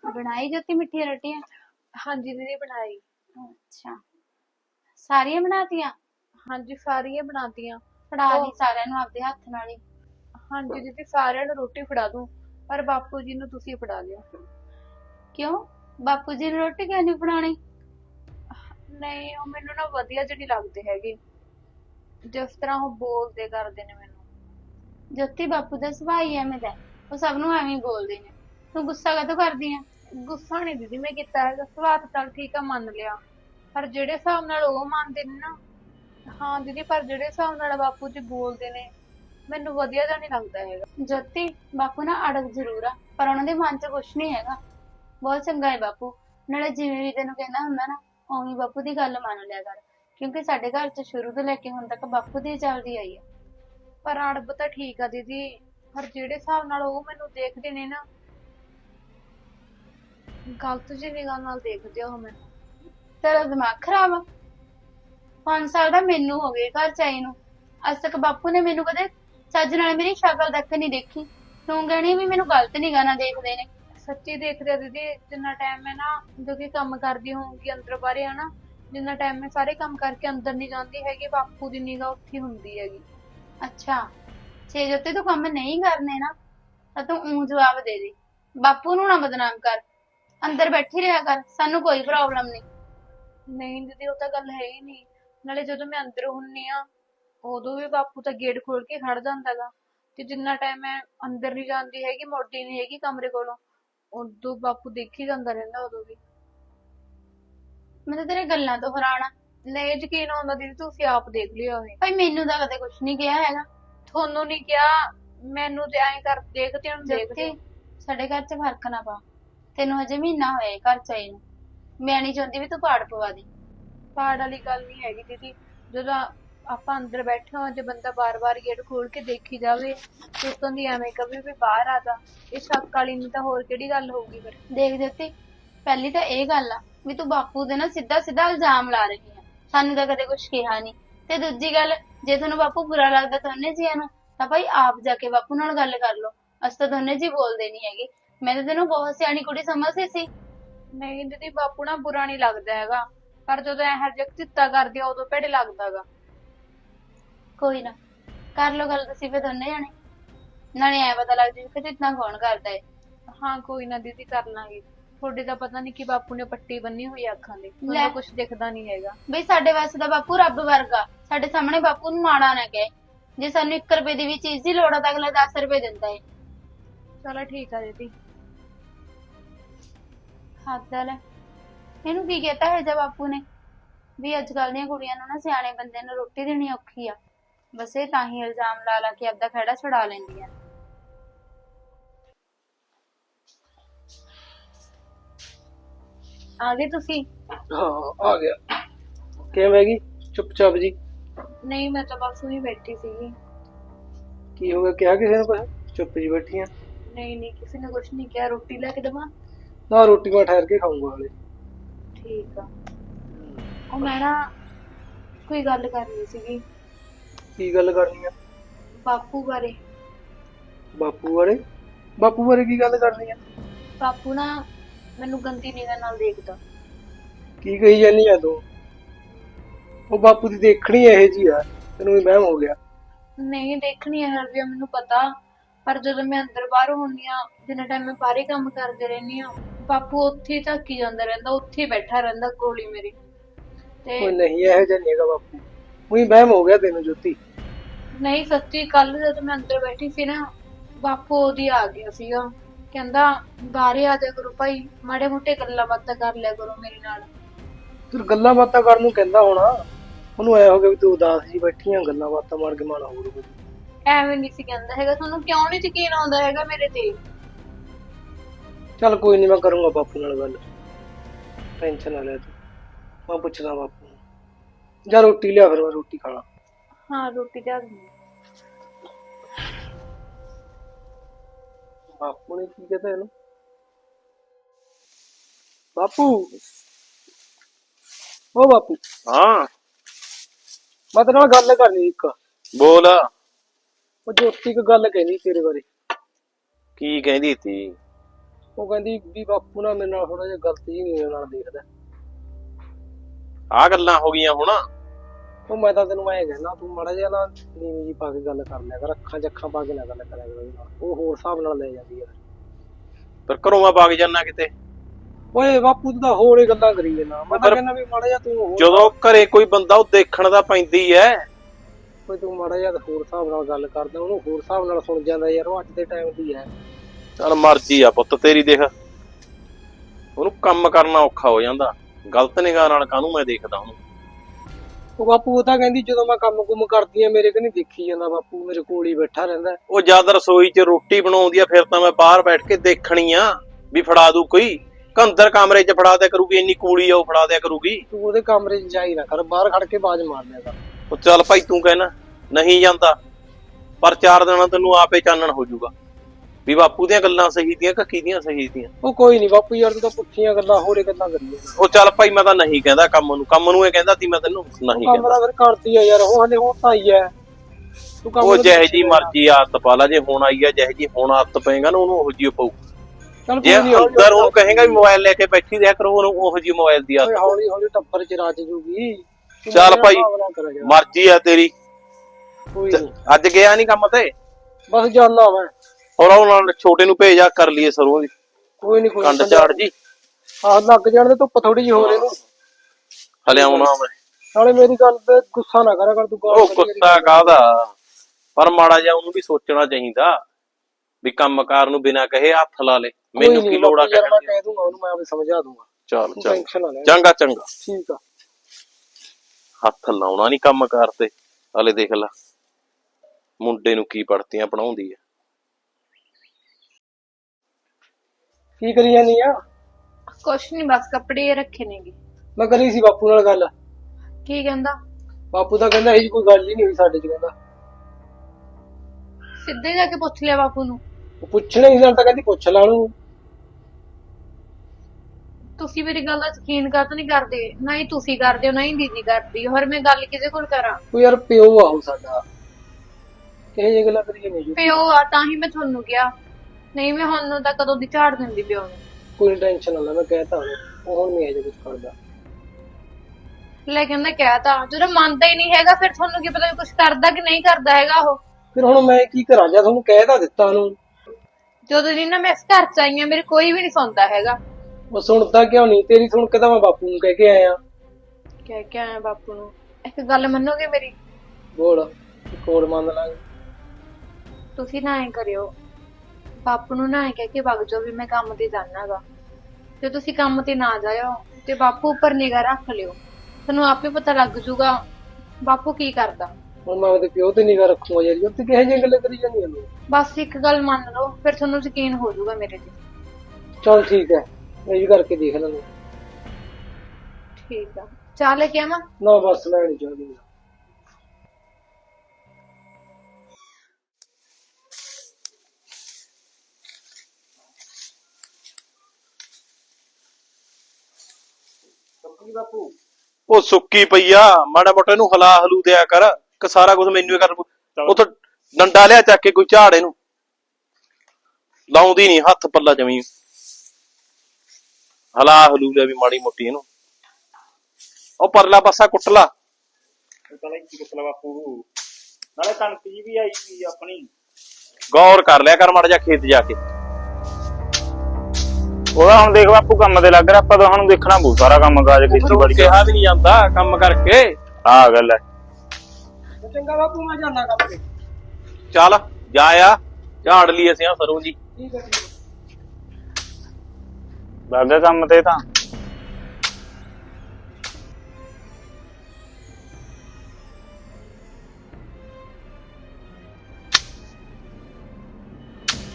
Speaker 4: ਬਣਾਈ ਜੋਤੀ ਮਿੱਠੀਆਂ ਰੋਟੀਆਂ
Speaker 1: ਹਾਂਜੀ ਦੀਦੀ ਬਣਾਈ।
Speaker 4: ਅੱਛਾ। ਸਾਰੀਆਂ ਬਣਾਤੀਆਂ?
Speaker 1: ਹਾਂਜੀ ਸਾਰੀਆਂ ਬਣਾਤੀਆਂ।
Speaker 4: ਫੜਾ ਲਈ ਸਾਰਿਆਂ ਨੂੰ ਆਪਦੇ ਹੱਥ ਨਾਲ ਹੀ।
Speaker 1: ਹਾਂਜੀ ਦੀਦੀ ਸਾਰਿਆਂ ਨੂੰ ਰੋਟੀ ਫੜਾ ਦੂੰ ਪਰ ਬਾਪੂ ਜੀ ਨੂੰ ਤੁਸੀਂ ਫੜਾ ਲਿਓ
Speaker 4: ਕਿਉਂ? ਬਾਪੂ ਜੀ ਨੂੰ ਰੋਟੀ ਕਿਉਂ ਨਹੀਂ ਬਣਾਉਣੀ
Speaker 1: ਨਹੀਂ ਉਹ ਮੈਨੂੰ ਨਾ ਵਧੀਆ ਜਿਹੀ ਨਹੀਂ ਲੱਗਦੇ ਹੈਗੇ। ਜਿਸ ਤਰ੍ਹਾਂ ਉਹ ਬੋਲਦੇ ਕਰਦੇ ਨੇ ਮੈਨੂੰ।
Speaker 4: ਜੋਤੀ ਬਾਪੂ ਦਾ ਸੁਭਾਅ ਹੀ ਐਵੇਂ ਦਾ ਹੈ। ਉਹ ਸਭ ਨੂੰ ਐਵੇਂ ਹੀ ਬੋਲਦੇ ਨੇ। ਤੂੰ ਗੁੱਸਾ ਕਾਹਤੋਂ ਕਰਦੀ ਆ?
Speaker 1: ਗੁੱਸਾ ਨਹੀਂ ਦੀਦੀ ਮੈਂ ਕੀਤਾ ਹੈਗਾ ਸਵਾਤ ਚੱਲ ਠੀਕ ਆ ਮੰਨ ਲਿਆ। ਪਰ ਜਿਹੜੇ ਹਿਸਾਬ ਨਾਲ ਉਹ ਮੰਨਦੇ ਨੇ ਨਾ ਹਾਂ ਦੀਦੀ ਪਰ ਜਿਹੜੇ ਹਿਸਾਬ ਨਾਲ ਬਾਪੂ ਜੀ ਬੋਲਦੇ ਨੇ ਮੈਨੂੰ ਵਧੀਆ ਜਿਹਾ ਨਹੀਂ ਲੱਗਦਾ ਹੈਗਾ।
Speaker 4: ਜੋਤੀ ਬਾਪੂ ਨਾ ਅੜਗ ਜ਼ਰੂਰ ਆ ਪਰ ਉਹਨਾਂ ਦੇ ਮਨ 'ਚ ਕੁਛ ਨਹੀਂ ਹੈਗਾ। ਬਹੁਤ ਚੰਗਾ ਹੈ ਬਾਪੂ। ਨਾਲੇ ਜਿਵੇਂ ਵੀ ਤੈਨੂੰ ਕਹਿੰਦਾ ਹੁੰਦਾ ਨਾ ਉਵੇਂ ਬਾਪੂ ਦੀ ਗੱਲ ਮੰਨ ਲਿਆ ਕਰ। ਕਿਉਂਕਿ ਸਾਡੇ ਘਰ 'ਚ ਸ਼ੁਰੂ ਤੋਂ ਲੈ ਕੇ ਹੁਣ ਤੱਕ ਬਾਪੂ ਦੀ ਹੀ ਚੱਲਦੀ ਆਈ ਆ।
Speaker 1: ਪਰ ਅੜਬ ਤਾਂ ਠੀਕ ਆ ਦੀਦੀ ਪਰ ਜਿਹੜੇ ਹਿਸਾਬ ਨਾਲ ਉਹ ਮੈਨੂੰ ਦੇਖਦੇ ਨੇ ਨਾ ਗਲਤ ਜਿਹੀ ਨਿਗਾਹ ਨਾਲ ਦੇਖਦੇ ਉਹ ਮੈਨੂੰ
Speaker 4: ਤੇਰਾ ਦਿਮਾਗ ਖਰਾਬ ਆ। 5 ਸਾਲ ਦਾ ਮੈਨੂੰ ਹੋ ਗਏ ਘਰ ਚ ਆਈ ਨੂੰ। ਅੱਜ ਤੱਕ ਬਾਪੂ ਨੇ ਮੈਨੂੰ ਕਦੇ ਚੱਜ ਨਾਲ ਮੇਰੀ ਸ਼ਕਲ ਤੱਕ ਨਹੀਂ ਦੇਖੀ। ਤੂੰ ਕਹਿਣੀ ਵੀ ਮੈਨੂੰ ਗਲਤ ਨਿਗਾਹ ਨਾਲ ਦੇਖਦੇ ਨੇ।
Speaker 1: ਸੱਚੀ ਦੇਖਦੇ ਆ ਦੀਦੀ ਜਿੰਨਾ ਟਾਈਮ ਮੈਂ ਨਾ ਜੋ ਕਿ ਕੰਮ ਕਰਦੀ ਹੋਊਂਗੀ ਅੰਦਰ ਬਾਹਰੇ ਆ ਨਾ ਜਿੰਨਾ ਟਾਈਮ ਮੈਂ ਸਾਰੇ ਕੰਮ ਕਰਕੇ ਅੰਦਰ ਨਹੀਂ ਜਾਂਦੀ ਹੈਗੀ ਬਾਪੂ ਦੀ ਨਿਗਾਹ ਉੱਥੇ ਹੀ ਹੁੰਦੀ ਹੈਗੀ।
Speaker 4: ਅੱਛਾ ਛੇ ਜੋਤੇ ਤੂੰ ਕੰਮ ਨਹੀਂ ਕਰਨੇ ਨਾ ਤਾਂ ਤੂੰ ਊਂ ਜਵਾਬ ਦੇ ਦੇ। ਬਾਪੂ ਨੂੰ ਨਾ ਬਦਨਾਮ ਕਰ। ਅੰਦਰ ਬੈਠੀ ਰਿਹਾ ਕਰ ਸਾਨੂੰ ਕੋਈ ਪ੍ਰੋਬਲਮ ਨਹੀਂ।
Speaker 1: ਨਹੀਂ ਦੀਦੀ ਉਹ ਤਾਂ ਗੱਲ ਹੈ ਹੀ ਨਹੀਂ। ਨਾਲੇ ਜਦੋਂ ਮੈਂ ਅੰਦਰ ਹੁੰਨੀ ਆ ਉਦੋਂ ਵੀ ਬਾਪੂ ਤਾਂ ਗੇਟ ਖੋਲ ਕੇ ਖੜ ਜਾਂਦਾਗਾ ਤੇ ਜਿੰਨਾ ਟਾਈਮ ਮੈਂ ਅੰਦਰ ਨਹੀਂ ਜਾਂਦੀ ਹੈਗੀ ਮੋੜੀ ਨਹੀਂ ਹੈਗੀ ਕਮਰੇ ਕੋਲੋਂ ਉਦੋਂ ਬਾਪੂ ਦੇਖੀ ਜਾਂਦਾ ਰਹਿੰਦਾ ਉਦੋਂ ਵੀ।
Speaker 4: ਮੈਂ ਤਾਂ ਤੇਰੇ ਗੱਲਾਂ ਤੋਂ ਹੈਰਾਨ ਆ।
Speaker 1: ਨਹੀਂ ਯਕੀਨ ਆਉਂਦਾ ਦੀਦੀ ਤੁਸੀਂ ਆਪ ਦੇਖ ਲਿਓ ਇਹ
Speaker 4: ਭਾਈ ਮੈਨੂੰ ਤਾਂ ਕਦੇ ਕੁਝ ਨਹੀਂ ਕਿਹਾ ਹੈਗਾ।
Speaker 1: ਤੁਹਾਨੂੰ ਨਹੀਂ ਕਿਹਾ ਮੈਨੂੰ ਤੇ ਐਂ ਕਰ ਦੇਖਦੇ ਹੁਣ ਦੇਖਦੇ
Speaker 4: ਸਾਡੇ ਘਰ 'ਚ ਫ਼ਰਕ ਨਾ ਪਾ। ਤੈਨੂੰ ਹਜੇ ਮਹੀਨਾ ਹੋਇਆ ਏ ਘਰ 'ਚ ਆਈ ਨੂੰ। ਮੈਂ ਨਹੀਂ ਚਾਹੁੰਦੀ ਵੀ ਤੂੰ ਪਾੜ ਪਵਾ ਦੇ।
Speaker 1: ਪਾੜ ਵਾਲੀ ਗੱਲ ਨਹੀਂ ਹੈਗੀ ਦੀਦੀ। ਜਦੋਂ ਆਪਾਂ ਅੰਦਰ ਬੈਠੇ ਹਾਂ ਜੇ ਬੰਦਾ ਬਾਰ-ਬਾਰ ਗੇਟ ਖੋਲ ਕੇ ਦੇਖੀ ਜਾਵੇ ਤੇ ਉਤੋਂ ਦੀ ਐਵੇਂ ਕਵੇ ਵੀ ਬਾਹਰ ਆ ਜਾ। ਇਹ ਸ਼ੱਕ ਵਾਲੀ ਨਹੀਂ ਤਾਂ ਹੋਰ ਕਿਹੜੀ ਗੱਲ ਹੋਊਗੀ ਫਿਰ?
Speaker 4: ਦੇਖ ਦਿੱਤੀ ਪਹਿਲੀ ਤਾਂ ਇਹ ਗੱਲ ਆ ਵੀ ਤੂੰ ਬਾਪੂ ਦੇ ਨਾ ਸਿੱਧਾ ਸਿੱਧਾ ਇਲਜ਼ਾਮ ਲਾ ਰਹੀ ਆ। ਸਾਨੂੰ ਤਾਂ ਕਦੇ ਕੁਝ ਕਿਹਾ ਨਹੀਂ ਤੇ ਦੂਜੀ ਗੱਲ ਜੇ ਤੁਹਾਨੂੰ ਬਾਪੂ ਬੁਰਾ ਲੱਗਦਾ ਦੋਨੇ ਜੀਆਂ ਨੂੰ ਤਾਂ ਭਾਈ ਆਪ ਜਾ ਕੇ ਬਾਪੂ ਨਾਲ ਗੱਲ ਕਰ ਲਓ। ਅਸੀਂ ਤਾਂ ਦੋਨੇ ਜੀ ਬੋਲਦੇ ਨਹੀਂ ਹੈਗੇ। ਮੈਂ ਤਾਂ ਤੈਨੂੰ ਬਹੁਤ ਸਿਆਣੀ ਕੁੜੀ ਸਮਝਦੀ ਸੀ।
Speaker 1: ਨਹੀਂ ਦੀਦੀ ਬਾਪੂ ਨਾ ਬੁਰਾ ਨਹੀਂ ਲੱਗਦਾ ਹੈਗਾ। ਪਰ ਜਦੋਂ ਇਹ ਜਿਹਾ ਚਿੱਤਾ ਕਰਦੀ ਆ ਉਦੋਂ ਭੇੜੇ ਲੱਗਦਾਗਾ
Speaker 4: ਕੋਈ ਨਾ ਕਰ ਲਓ ਗੱਲ ਤੁਸੀਂ ਫੇ ਦੋਨੇ ਜਾਣੇ। ਨਾਲੇ ਐ ਪਤਾ ਲੱਗ ਜੂ ਕਿ ਇਤਨਾ ਕੌਣ ਕਰਦਾ ਏ।
Speaker 1: ਹਾਂ ਕੋਈ ਨਾ ਦੀਦੀ ਕਰ ਲਾਂਗੇ ਤੁਹਾਡੇ ਦਾ ਪਤਾ ਨਹੀਂ ਕਿ ਬਾਪੂ ਨੇ ਪੱਟੀ ਬੰਨੀ ਹੋਈ ਆ ਅੱਖਾਂ ਦੇ
Speaker 4: ਲੈ।
Speaker 1: ਮੈਨੂੰ ਕੁਝ ਦਿਖਦਾ ਨਹੀਂ ਹੈਗਾ।
Speaker 4: ਬਈ ਸਾਡੇ ਵਾਸਤੇ ਤਾਂ ਬਾਪੂ ਰੱਬ ਵਰਗਾ। ਸਾਡੇ ਸਾਹਮਣੇ ਬਾਪੂ ਨੂੰ ਮਾੜਾ ਨਾ ਕਹੇ। ਜੇ ਸਾਨੂੰ 1 ਰੁਪਏ ਦੀ ਵੀ ਚੀਜ਼ ਦੀ ਲੋੜ ਆ ਤਾਂ ਅਗਲਾ 10 ਰੁਪਏ ਦਿੰਦਾ ਏ।
Speaker 1: ਚਲੋ ਠੀਕ ਆ ਦੀਦੀ।
Speaker 4: ਹੱਦ ਲੈ। ਇਹਨੂੰ ਕੀ ਕਹਤਾ ਹੈ ਜਾ ਬਾਪੂ ਨੇ? ਵੀ ਅੱਜ ਕੱਲ ਦੀਆਂ ਕੁੜੀਆਂ ਨੂੰ ਨਾ ਸਿਆਣੇ ਬੰਦੇ ਨੂੰ ਰੋਟੀ ਦੇਣੀ ਔਖੀ ਆ। ਬਸ ਇਹ ਤਾਂ ਹੀ ਇਲਜ਼ਾਮ ਲਾ ਲਾ ਕੇ ਆਪਦਾ ਖੜਾ ਛੁਡਾ ਲੈਂਦੀਆਂ
Speaker 1: ਆ। ਗਏ ਤੁਸੀਂ?
Speaker 3: ਹਾਂ ਆ ਗਿਆ। ਕਿਵੇਂ ਗਈ ਚੁੱਪਚਾਪ ਜੀ।
Speaker 1: ਨਹੀਂ ਮੈਂ ਤਾਂ ਬਸ ਉਹੀ ਬੈਠੀ ਸੀਗੀ।
Speaker 3: ਕੀ ਹੋ ਗਿਆ? ਕਿਹਾ ਕਿਸੇ ਨੇ ਕੁਛ? ਚੁੱਪ ਜੀ ਬੈਠੀ ਆ।
Speaker 1: ਨਹੀਂ ਨਹੀਂ ਕਿਸੇ ਨੇ ਕੁਝ ਨਹੀਂ ਕਿਹਾ। ਰੋਟੀ ਲੈ ਕੇ ਦੇਵਾਂ?
Speaker 3: ਨਾ ਰੋਟੀ ਮੈਂ ਠਹਿਰ ਕੇ ਖਾਊਂਗਾ ਹਲੇ।
Speaker 1: ਠੀਕ ਆ। ਉਹ ਮੈਂ ਨਾ ਕੋਈ ਗੱਲ ਕਰਨੀ ਸੀਗੀ।
Speaker 3: ਕੀ ਗੱਲ ਕਰਨੀ ਆ?
Speaker 1: ਬਾਪੂ ਬਾਰੇ।
Speaker 3: ਬਾਪੂ ਬਾਰੇ? ਬਾਪੂ ਬਾਰੇ ਕੀ ਗੱਲ ਕਰਨੀ ਆ?
Speaker 1: ਬਾਪੂ ਨਾ ਮੈਨੂੰ ਗੰਦੀ ਨਿਗਾਹ ਨਾਲ ਦੇਖਦਾ।
Speaker 3: ਕੀ ਕਹੀ ਜਾਨੀ ਆ ਤੂੰ? ਉਹ ਬਾਪੂ ਦੀ ਦੇਖਣੀ ਇਹੋ ਜੀ ਆ ਤੈਨੂੰ ਵੀ ਵਹਿਮ ਹੋ ਗਿਆ।
Speaker 1: ਨਹੀਂ ਦੇਖਣੀ ਹੈ ਹਰ ਵੀ ਮੈਨੂੰ ਪਤਾ। ਪਰ ਜਦੋਂ ਮੈਂ ਅੰਦਰ ਬਾਹਰ ਹੁੰਨੀ ਆ ਜਿੰਨਾ ਟਾਈਮ ਮੈਂ ਬਾਹਰੇ ਕੰਮ ਕਰਦੇ ਰਹਿੰਦੀ ਆ ਬਾਪੂ ਉੱਥੇ ਹੀ ਧੱਕੀ ਜਾਂਦਾ ਰਹਿੰਦਾ ਉੱਥੇ ਹੀ ਬੈਠਾ ਰਹਿੰਦਾ ਕੋਲੀ ਮੇਰੀ। ਤੇ
Speaker 3: ਉਹ ਨਹੀਂ ਇਹੋ ਜਿਹਾ ਨਹੀਂ ਹੈਗਾ ਬਾਪੂ। ਉਹੀ ਵਹਿਮ ਹੋ ਗਿਆ ਤੈਨੂੰ ਜੋਤੀ।
Speaker 1: ਨਹੀਂ ਸੱਚੀ ਕੱਲ ਜਦੋਂ ਮੈਂ ਅੰਦਰ ਬੈਠੀ ਸੀ ਨਾ ਬਾਪੂ ਉਹਦੀ ਆ ਗਿਆ ਸੀਗਾ। ਕਹਿੰਦਾ ਬਾਹਰੇ ਆ ਜਾ ਕਰੋ ਭਾਈ ਮਾੜੇ ਮੋਟੇ ਗੱਲਾਂ ਬਾਤਾਂ ਕਰ ਲਿਆ ਕਰੋ ਮੇਰੇ ਨਾਲ।
Speaker 3: ਤੂੰ ਗੱਲਾਂ ਬਾਤਾਂ ਕਰਨ ਨੂੰ ਕਹਿੰਦਾ ਹੋਣਾ। ਉਹਨੂੰ ਐ ਹੋ ਗਿਆ ਵੀ ਤੂੰ ਉਦਾਸ ਜੀ ਬੈਠੀ ਆ ਗੱਲਾਂ ਬਾਤਾਂ ਮਾਰ ਕੇ ਮਾਣਾ ਹੋਰ ਕੁਝ
Speaker 1: ਐਵੇਂ ਨਹੀਂ ਸੀ ਕਹਿੰਦਾ ਹੈਗਾ। ਤੁਹਾਨੂੰ ਕਿਉਂ ਨਹੀਂ ਯਕੀਨ ਆਉਂਦਾ ਹੈਗਾ ਮੇਰੇ ਤੇ?
Speaker 3: ਚੱਲ ਕੋਈ ਨਹੀਂ ਮੈਂ ਕਰੂੰਗਾ ਬਾਪੂ ਨਾਲ ਗੱਲ। ਟੈਨਸ਼ਨ ਨਾ ਲੈ ਤੂੰ। ਮੈਂ ਪੁੱਛਦਾ ਬਾਪੂ ਨੂੰ। ਜਾ ਰੋਟੀ ਲਿਆ ਫਿਰ ਮੈਂ ਰੋਟੀ ਖਾਣਾ।
Speaker 1: ਹਾਂ ਰੋਟੀ ਲਿਆ ਦਿੰਦੀ
Speaker 3: ਬਾਪੂ ਨੇ ਕੀ ਕਹਤਾ ਇਹਨੂੰ? ਬਾਪੂ। ਓ ਬਾਪੂ।
Speaker 2: ਹਾਂ।
Speaker 3: ਮੈਂ ਤੇਰੇ ਨਾਲ ਗੱਲ ਕਰਨੀ ਇੱਕ।
Speaker 2: ਬੋਲ।
Speaker 3: ਉਹ ਜੋਤੀ ਇੱਕ ਗੱਲ ਕਹਿਣੀ ਤੇਰੇ ਬਾਰੇ।
Speaker 2: ਕੀ ਕਹਿੰਦੀ ਤੀ
Speaker 3: ਉਹ ਕਹਿੰਦੀ ਵੀ ਬਾਪੂ ਨਾ ਮੇਰੇ ਨਾਲ ਥੋੜਾ ਜਿਹਾ ਗਲਤ ਮੇਰੇ ਨਾਲ ਦੇਖਦਾ।
Speaker 2: ਆ ਗੱਲਾਂ ਹੋ ਗਈਆਂ ਹੁਣ।
Speaker 3: ਉਹ ਮੈਂ ਤਾਂ ਤੈਨੂੰ ਐਂ ਕਹਿਣਾ ਤੂੰ ਮਾੜਾ ਜਿਹਾ ਨਾ ਨੀਵੀਂ ਜੀ ਪਾ ਕੇ ਗੱਲ ਕਰ ਲਿਆ ਕਰ ਅੱਖਾਂ 'ਚ ਅੱਖਾਂ ਪਾ ਕੇ ਨਾ ਗੱਲ ਕਰਿਆ ਕਰ ਉਹਦੇ ਨਾਲ। ਉਹ ਹੋਰ ਹਿਸਾਬ ਨਾਲ ਲੈ ਜਾਂਦੀ ਆ।
Speaker 2: ਪਰ ਘਰੋਂ ਆ ਵਗ ਜਾਣਾ ਕਿਤੇ?
Speaker 3: ਓਏ ਬਾਪੂ ਤੂੰ ਤਾਂ ਹੋਰ ਹੀ ਗੱਲਾਂ ਕਰੀ ਜਾਂਦਾ। ਮੈਂ ਤਾਂ
Speaker 2: ਪਰ-
Speaker 3: ਕਹਿੰਦਾ ਵੀ ਮਾੜਾ ਜਿਹਾ ਤੂੰ ਹੋਰ
Speaker 2: ਜਦੋਂ ਘਰੇ ਕੋਈ ਬੰਦਾ ਉਹ ਦੇਖਣ ਦਾ ਪੈਂਦੀ ਐ।
Speaker 3: ਕੋਈ ਤੂੰ ਮਾੜਾ ਜਿਹਾ ਹੋਰ ਹਿਸਾਬ ਨਾਲ ਗੱਲ ਕਰਦਾ ਉਹਨੂੰ ਹੋਰ ਹਿਸਾਬ ਨਾਲ ਸੁਣ ਜਾਂਦਾ ਯਾਰ ਉਹ ਅੱਜ ਦੇ ਟਾਈਮ ਦੀ ਹੈ
Speaker 2: ਚੱਲ ਮਰਜ਼ੀ ਆ ਪੁੱਤ ਤੇਰੀ ਦੇਖ। ਉਹਨੂੰ ਕੰਮ ਕਰਨਾ ਔਖਾ ਹੋ ਜਾਂਦਾ। ਗਲਤ ਨਿਗਾਹ ਨਾਲ ਕਾਹਨੂੰ ਮੈਂ ਦੇਖਦਾ ਉਹਨੂੰ
Speaker 3: ਉਹ ਬਾਪੂ ਉਹ ਤਾਂ ਕਹਿੰਦੀ ਜਦੋਂ ਮੈਂ ਕੰਮ ਕੁਮ ਕਰਦੀ ਆ ਮੇਰੇ ਕਨੀ ਦੇਖੀ ਜਾਂਦਾ ਬਾਪੂ ਮੇਰੇ ਕੋਲ ਹੀ ਬੈਠਾ ਰਹਿੰਦਾ।
Speaker 2: ਉਹ ਜਦ ਰਸੋਈ 'ਚ ਰੋਟੀ ਬਣਾਉਂਦੀ ਆ ਫਿਰ ਤਾਂ ਮੈਂ ਬਾਹਰ ਬੈਠ ਕੇ ਦੇਖਣੀ ਆ ਵੀ ਫੜਾ ਦੂ ਕੋਈ। ਕੰਦਰ ਕਮਰੇ 'ਚ ਫੜਾ ਦਿਆ ਕਰੂਗੀ ਇੰਨੀ ਕੂੜੀ ਆ ਉਹ ਫੜਾ ਦਿਆ ਕਰੂਗੀ।
Speaker 3: ਤੂੰ ਉਹਦੇ ਕਮਰੇ 'ਚ ਜਾਈ ਨਾ ਕਰ ਬਾਹਰ ਖੜ ਕੇ ਬਾਜ਼ ਮਾਰ ਲਿਆ ਕਰ।
Speaker 2: ਉਹ ਚੱਲ ਭਾਈ ਤੂੰ ਕਹਿਣਾ ਨਹੀਂ ਜਾਂਦਾ। ਪਰ ਚਾਰ ਦਿਨਾਂ ਤੈਨੂੰ ਆਪੇ ਚਾਨਣ ਹੋ ਜਾਊਗਾ। ਵੀ ਬਾਪੂ ਦੀਆਂ ਗੱਲਾਂ ਸਹੀ ਦੀਆਂ ਕਿ ਦੀਆਂ ਸਹੀ ਦੀਆਂ?
Speaker 3: ਉਹ ਕੋਈ ਨਹੀਂ ਬਾਪੂ ਯਾਰ ਤੂੰ ਤਾਂ ਪੁੱਠੀਆਂ ਗੱਲਾਂ ਹੋਰੇ ਗੱਲਾਂ ਕਰੀ ਜਾਂਦਾ
Speaker 2: ਉਹ ਚੱਲ ਭਾਈ ਮੈਂ ਤਾਂ ਨਹੀਂ ਕਹਿੰਦਾ ਕੰਮ ਨੂੰ ਕੰਮ ਨੂੰ ਇਹ ਕਹਿੰਦਾ ਸੀ ਮੈਂ ਤੈਨੂੰ ਨਹੀਂ
Speaker 3: ਕੰਮ
Speaker 2: ਕਹਿੰਦਾ।
Speaker 3: ਦਾ ਫਿਰ ਕਰਦੀ ਆ ਯਾਰ ਉਹ ਹਲੇ ਹੁਣ ਤਾਂ ਆਈ ਤੂੰ ਕੰਮ
Speaker 2: ਉਹ ਜਿਹੇ ਜੀ। ਮਰਜ਼ੀ ਆਦਤ ਪਾ ਲਾ ਜੇ ਹੁਣ ਆਈ ਆ ਜਿਹੇ ਜੀ ਹੁਣ ਆਦਤ ਪਏਗਾ ਨਾ ਉਹਨੂੰ ਉਹ ਜੀ ਪਊ।
Speaker 3: ਚੱਲ
Speaker 2: ਜੇ
Speaker 3: ਕੋਈ
Speaker 2: ਅੰਦਰ ਉਹਨੂੰ ਕਹੇਗਾ ਵੀ ਮੋਬਾਈਲ ਲੈ ਕੇ ਬੈਠੀ ਰਿਹਾ ਕਰੋ ਉਹਨੂੰ ਉਹ ਜੀ ਮੋਬਾਈਲ ਦੀ ਆਦਤ
Speaker 3: ਓਏ ਹੌਲੀ ਹੌਲੀ ਟੱਬਰ ਚ ਰਾਜ ਜੂਗੀ। ਤੂੰ
Speaker 2: ਚੱਲ
Speaker 3: ਮੇਰੇ
Speaker 2: ਭਾਈ। ਮਰਜ਼ੀ ਆ ਤੇਰੀ।
Speaker 3: ਕੋਈ ਨੀ।
Speaker 2: ਅੱਜ ਗਿਆ ਨਹੀਂ ਕੰਮ ਤੇ?
Speaker 3: ਬਸ ਜਾਣਾ ਮੈਂ।
Speaker 2: ਹੋਰ ਉਹ ਨਾਲ ਛੋਟੇ ਨੂੰ ਭੇਜਾ ਕਰ ਲਈਏ ਸਰੋਂ ਦੀ।
Speaker 3: ਕੋਈ ਨਹੀਂ ਕੋਈ
Speaker 2: ਕੰਡ ਝਾੜ ਜੀ।
Speaker 3: ਆਹ ਲੱਗ ਜਾਣ ਦੇ ਧੁੱਪ ਥੋੜੀ ਜਿਹੀ ਹੋਰ ਇਹਨੂੰ।
Speaker 2: ਹਲੇ ਆਉਣਾ ਮੈਂ।
Speaker 3: ਨਾਲੇ ਮੇਰੀ ਗੱਲ ਤੇ ਗੁੱਸਾ ਨਾ ਕਰਿਆ ਕਰ ਤੂੰ ਗਾਲ
Speaker 2: ਉਹ ਕੁੱਤਾ ਕਾਹਦਾ? ਪਰ ਮਾੜਾ ਜਿਹਾ ਉਹਨੂੰ ਵੀ ਸੋਚਣਾ ਚਾਹੀਦਾ। ਵੀ ਕੰਮਕਾਰ ਨੂੰ ਬਿਨਾਂ ਕਹੇ ਹੱਥ ਲਾ ਲੇ। ਮੈਨੂੰ ਕੀ ਲੋੜ ਆ ਕਹਿਣ
Speaker 3: ਮੈਂ
Speaker 2: ਦੀ?
Speaker 3: ਕਹਿ ਦੂੰਗਾ ਉਹਨੂੰ ਮੈਂ ਆਪੇ ਸਮਝਾ ਦੂੰਗਾ।
Speaker 2: ਚੱਲ
Speaker 3: ਤੂੰ
Speaker 2: ਚੰਗਾ ਚੰਗਾ।
Speaker 3: ਠੀਕ ਆ।
Speaker 2: ਹੱਥ ਲਾਉਣਾ ਨਹੀਂ ਕੰਮਕਾਰ ਤੇ। ਹਲੇ ਦੇਖ ਲੈ। ਮੁੰਡੇ ਨੂੰ ਕੀ ਪੜਤੀਆਂ ਪੜਾਉਂਦੀ ਆ।
Speaker 3: ਕੀ ਕਰੀ ਜਾਨੀ ਆ?
Speaker 1: ਕੁਛ ਨਹੀਂ ਬਸ ਕੱਪੜੇ ਰੱਖੇ ਨੇਗੇ।
Speaker 3: ਮੈਂ ਕਰੀ ਸੀ ਬਾਪੂ ਨਾਲ ਗੱਲ।
Speaker 1: ਕੀ ਕਹਿੰਦਾ?
Speaker 3: ਬਾਪੂ ਤਾਂ ਕਹਿੰਦਾ ਇਹ ਜੀ ਕੋਈ ਗੱਲ ਹੀ ਨਹੀਂ ਹੋਈ ਸਾਡੇ ਚ ਕਹਿੰਦਾ।
Speaker 1: ਸਿੱਧੇ ਜਾ ਕੇ ਪੁੱਛ ਲਿਆ ਬਾਪੂ ਨੂੰ।
Speaker 3: ਉਹ ਪੁੱਛਣਾ ਹੀ ਨਾਲ ਤਾਂ ਕਹਿੰਦੀ ਪੁੱਛ ਲਾ ਨੂੰ
Speaker 1: ਤੁਸੀਂ ਮੇਰੀ ਗੱਲ ਦਾ ਯਕੀਨ ਕਾਹਤੋਂ ਨਹੀਂ ਕਰਦੇ। ਨਾ ਹੀ ਤੁਸੀਂ ਕਰਦੇ ਹੋ ਨਾ ਹੀ ਦੀਦੀ ਕਰਦੀ। ਹੋਰ ਮੈਂ ਗੱਲ ਕਿਹਦੇ ਕੋਲ ਕਰਾਂ?
Speaker 3: ਉਹ ਯਾਰ ਪਿਓ ਆ ਉਹ ਸਾਡਾ। ਕਿਹੇ ਜਿਹੀ ਗੱਲਾਂ ਕਰੀ ਜਾਂਦੀ
Speaker 1: ਪਿਓ ਆ ਤਾਂ ਹੀ ਮੈਂ ਤੁਹਾਨੂੰ ਕਿਹਾ। ਨਹੀਂ ਮੈਂ ਹੁਣ ਨੂੰ ਤਾਂ ਕਦੋਂ ਦੀ ਝਾੜ ਦਿੰਦੀ ਪਿਓ ਨੂੰ
Speaker 3: ਕੋਈ ਟੈਨਸ਼ਨ ਨਾ ਲੈ ਮੈਂ ਕਹਿਤਾ ਉਹਨੂੰ ਉਹ ਹੁਣ ਨਹੀਂ ਇਹ ਕੁਝ ਕਰਦਾ।
Speaker 1: ਲੈ ਕਹਿੰਦਾ ਕਹਿਤਾ ਜਦੋਂ ਮੰਨਦਾ ਹੀ ਨਹੀਂ ਹੈਗਾ ਫਿਰ ਤੁਹਾਨੂੰ ਕੀ ਪਤਾ ਕੁਝ ਕਰਦਾ ਕਿ ਨਹੀਂ ਕਰਦਾ ਹੈਗਾ ਉਹ।
Speaker 3: ਫਿਰ ਹੁਣ ਮੈਂ ਕੀ ਕਰਾਂ? ਜਾਂ ਤੁਹਾਨੂੰ ਕਹਿ ਤਾਂ ਦਿੱਤਾ ਉਹਨੂੰ।
Speaker 1: ਜਦੋਂ ਦੀ ਨਾ ਮੈਂ ਇਸ ਘਰ ਚ ਆਈ ਮੇਰੇ ਕੋਈ ਵੀ ਨਹੀਂ ਸੁਣਦਾ ਹੈਗਾ।
Speaker 3: ਉਹ ਸੁਣਦਾ ਕਿਉਂ ਨਹੀਂ ਤੇਰੀ ਸੁਣ ਕੇ ਤਾਂ ਮੈਂ ਬਾਪੂ ਨੂੰ ਕਹਿ ਕੇ ਆਇਆ।
Speaker 1: ਕਹਿ ਕੇ ਆਇਆ ਬਾਪੂ ਨੂੰ। ਇੱਕ ਗੱਲ ਮੰਨੋਗੇ ਮੇਰੀ?
Speaker 3: ਬੋਲ ਇੱਕ ਹੋਰ ਮੰਨ ਲਾਂਗੇ।
Speaker 1: ਤੁਸੀਂ ਨਾ ਐ ਕਰਿਓ ਬਾਪੂ ਨੂੰ ਨਾ ਐ ਕਹਿ ਕੇ ਵਗ ਜਾਓ ਵੀ ਮੈਂ ਕੰਮ ਤੇ ਜਾਣਾਗਾ ਤੇ ਤੁਸੀਂ ਕੰਮ ਤੇ ਨਾ ਜਾਇਓ ਤੇ ਬਾਪੂ ਉੱਪਰ ਨਿਗਾਹ ਰੱਖ ਲਿਓ। ਤੁਹਾਨੂੰ ਆਪੇ ਪਤਾ ਲੱਗ ਜਾਊਗਾ ਬਾਪੂ ਕੀ ਕਰਦਾ।
Speaker 3: ਹੁਣ ਮੈਂ ਉਹਦੇ ਪਿਓ ਤੇ ਨਿਗਾਹ ਰੱਖੂਗਾ ਯਾਰ ਉਹ ਤੇ ਕਿਹੇ ਜਿਹੀ ਗੱਲਾਂ ਕਰੀ ਜਾਂਦੀਆਂ ਨੇ?
Speaker 1: ਬਸ ਇੱਕ ਗੱਲ ਮੰਨ ਲਓ ਫਿਰ ਤੁਹਾਨੂੰ ਯਕੀਨ ਹੋ ਜਾਊਗਾ ਮੇਰੇ ਤੇ।
Speaker 3: ਚਲ ਠੀਕ ਹੈ ਇਹ ਵੀ ਕਰਕੇ ਦੇਖ ਲਾਂਗੇ
Speaker 1: ਠੀਕ ਆ। ਚਾਹ ਲੈ ਕੇ ਆਵਾਂ?
Speaker 3: ਨਾ ਬਸ ਨਹੀਂ ਚਾਹਦੀ। ਬਾਪੂ
Speaker 2: ਉਹ ਸੁੱਕੀ ਪਈ ਆ ਮਾੜਾ ਮੋਟਾ ਇਹਨੂੰ ਹਲਾ ਹਲੂ ਦਿਆ ਕਰ ਕਿ ਸਾਰਾ ਕੁਝ ਮੈਨੂੰ ਹੀ ਕਰ ਤਾਂ ਡੰਡਾ ਲਿਆ ਚੱਕ ਕੇ ਕੋਈ ਝਾੜ ਇਹਨੂੰ। ਲਾਉਂਦੀ ਨਹੀਂ ਹੱਥ ਪੱਲਾ ਜਮੀ। ਹਲਾ ਹਲੂ ਲਿਆ ਵੀ ਮਾੜੀ ਮੋਟੀ ਇਹਨੂੰ। ਉਹ ਪਰਲਾ ਪਾਸਾ ਕੁੱਟ ਲਾ।
Speaker 5: ਕੀ ਬਾਪੂ। ਨਾਲੇ ਕਣਕ ਜੀ ਵੀ ਆਈ ਸੀ ਆਪਣੀ।
Speaker 2: ਗੌਰ ਕਰ ਲਿਆ ਕਰ ਮਾੜਾ ਜਿਹਾ ਖੇਤ ਜਾ ਕੇ।
Speaker 5: ਉਹਦਾ ਹੁਣ ਦੇਖ ਬਾਪੂ ਕੰਮ ਤੇ ਲੱਗ ਰਿਹਾ ਆਪਾਂ ਤਾਂ ਹੁਣ ਦੇਖਣਾ ਬਹੁਤ ਸਾਰਾ ਕੰਮ ਕਾਜ ਖੇਤੀਬਾੜੀ ਦਾ
Speaker 2: ਕਿਹਾ ਵੀ ਨਹੀਂ ਜਾਂਦਾ ਕੰਮ ਕਰਕੇ।
Speaker 5: ਆਹ ਗੱਲ ਹੈ।
Speaker 3: ਚੰਗਾ ਬਾਪੂ ਮੈਂ ਜਾਣਾ ਕੰਮ ਤੇ।
Speaker 2: ਚੱਲ ਜਾ ਆ ਝਾੜ ਲਈ ਅਸੀਂ ਆ ਸਰੋਂ ਜੀ
Speaker 3: ਠੀਕ ਹੈ
Speaker 5: ਕੰਮ ਤੇ ਤਾਂ।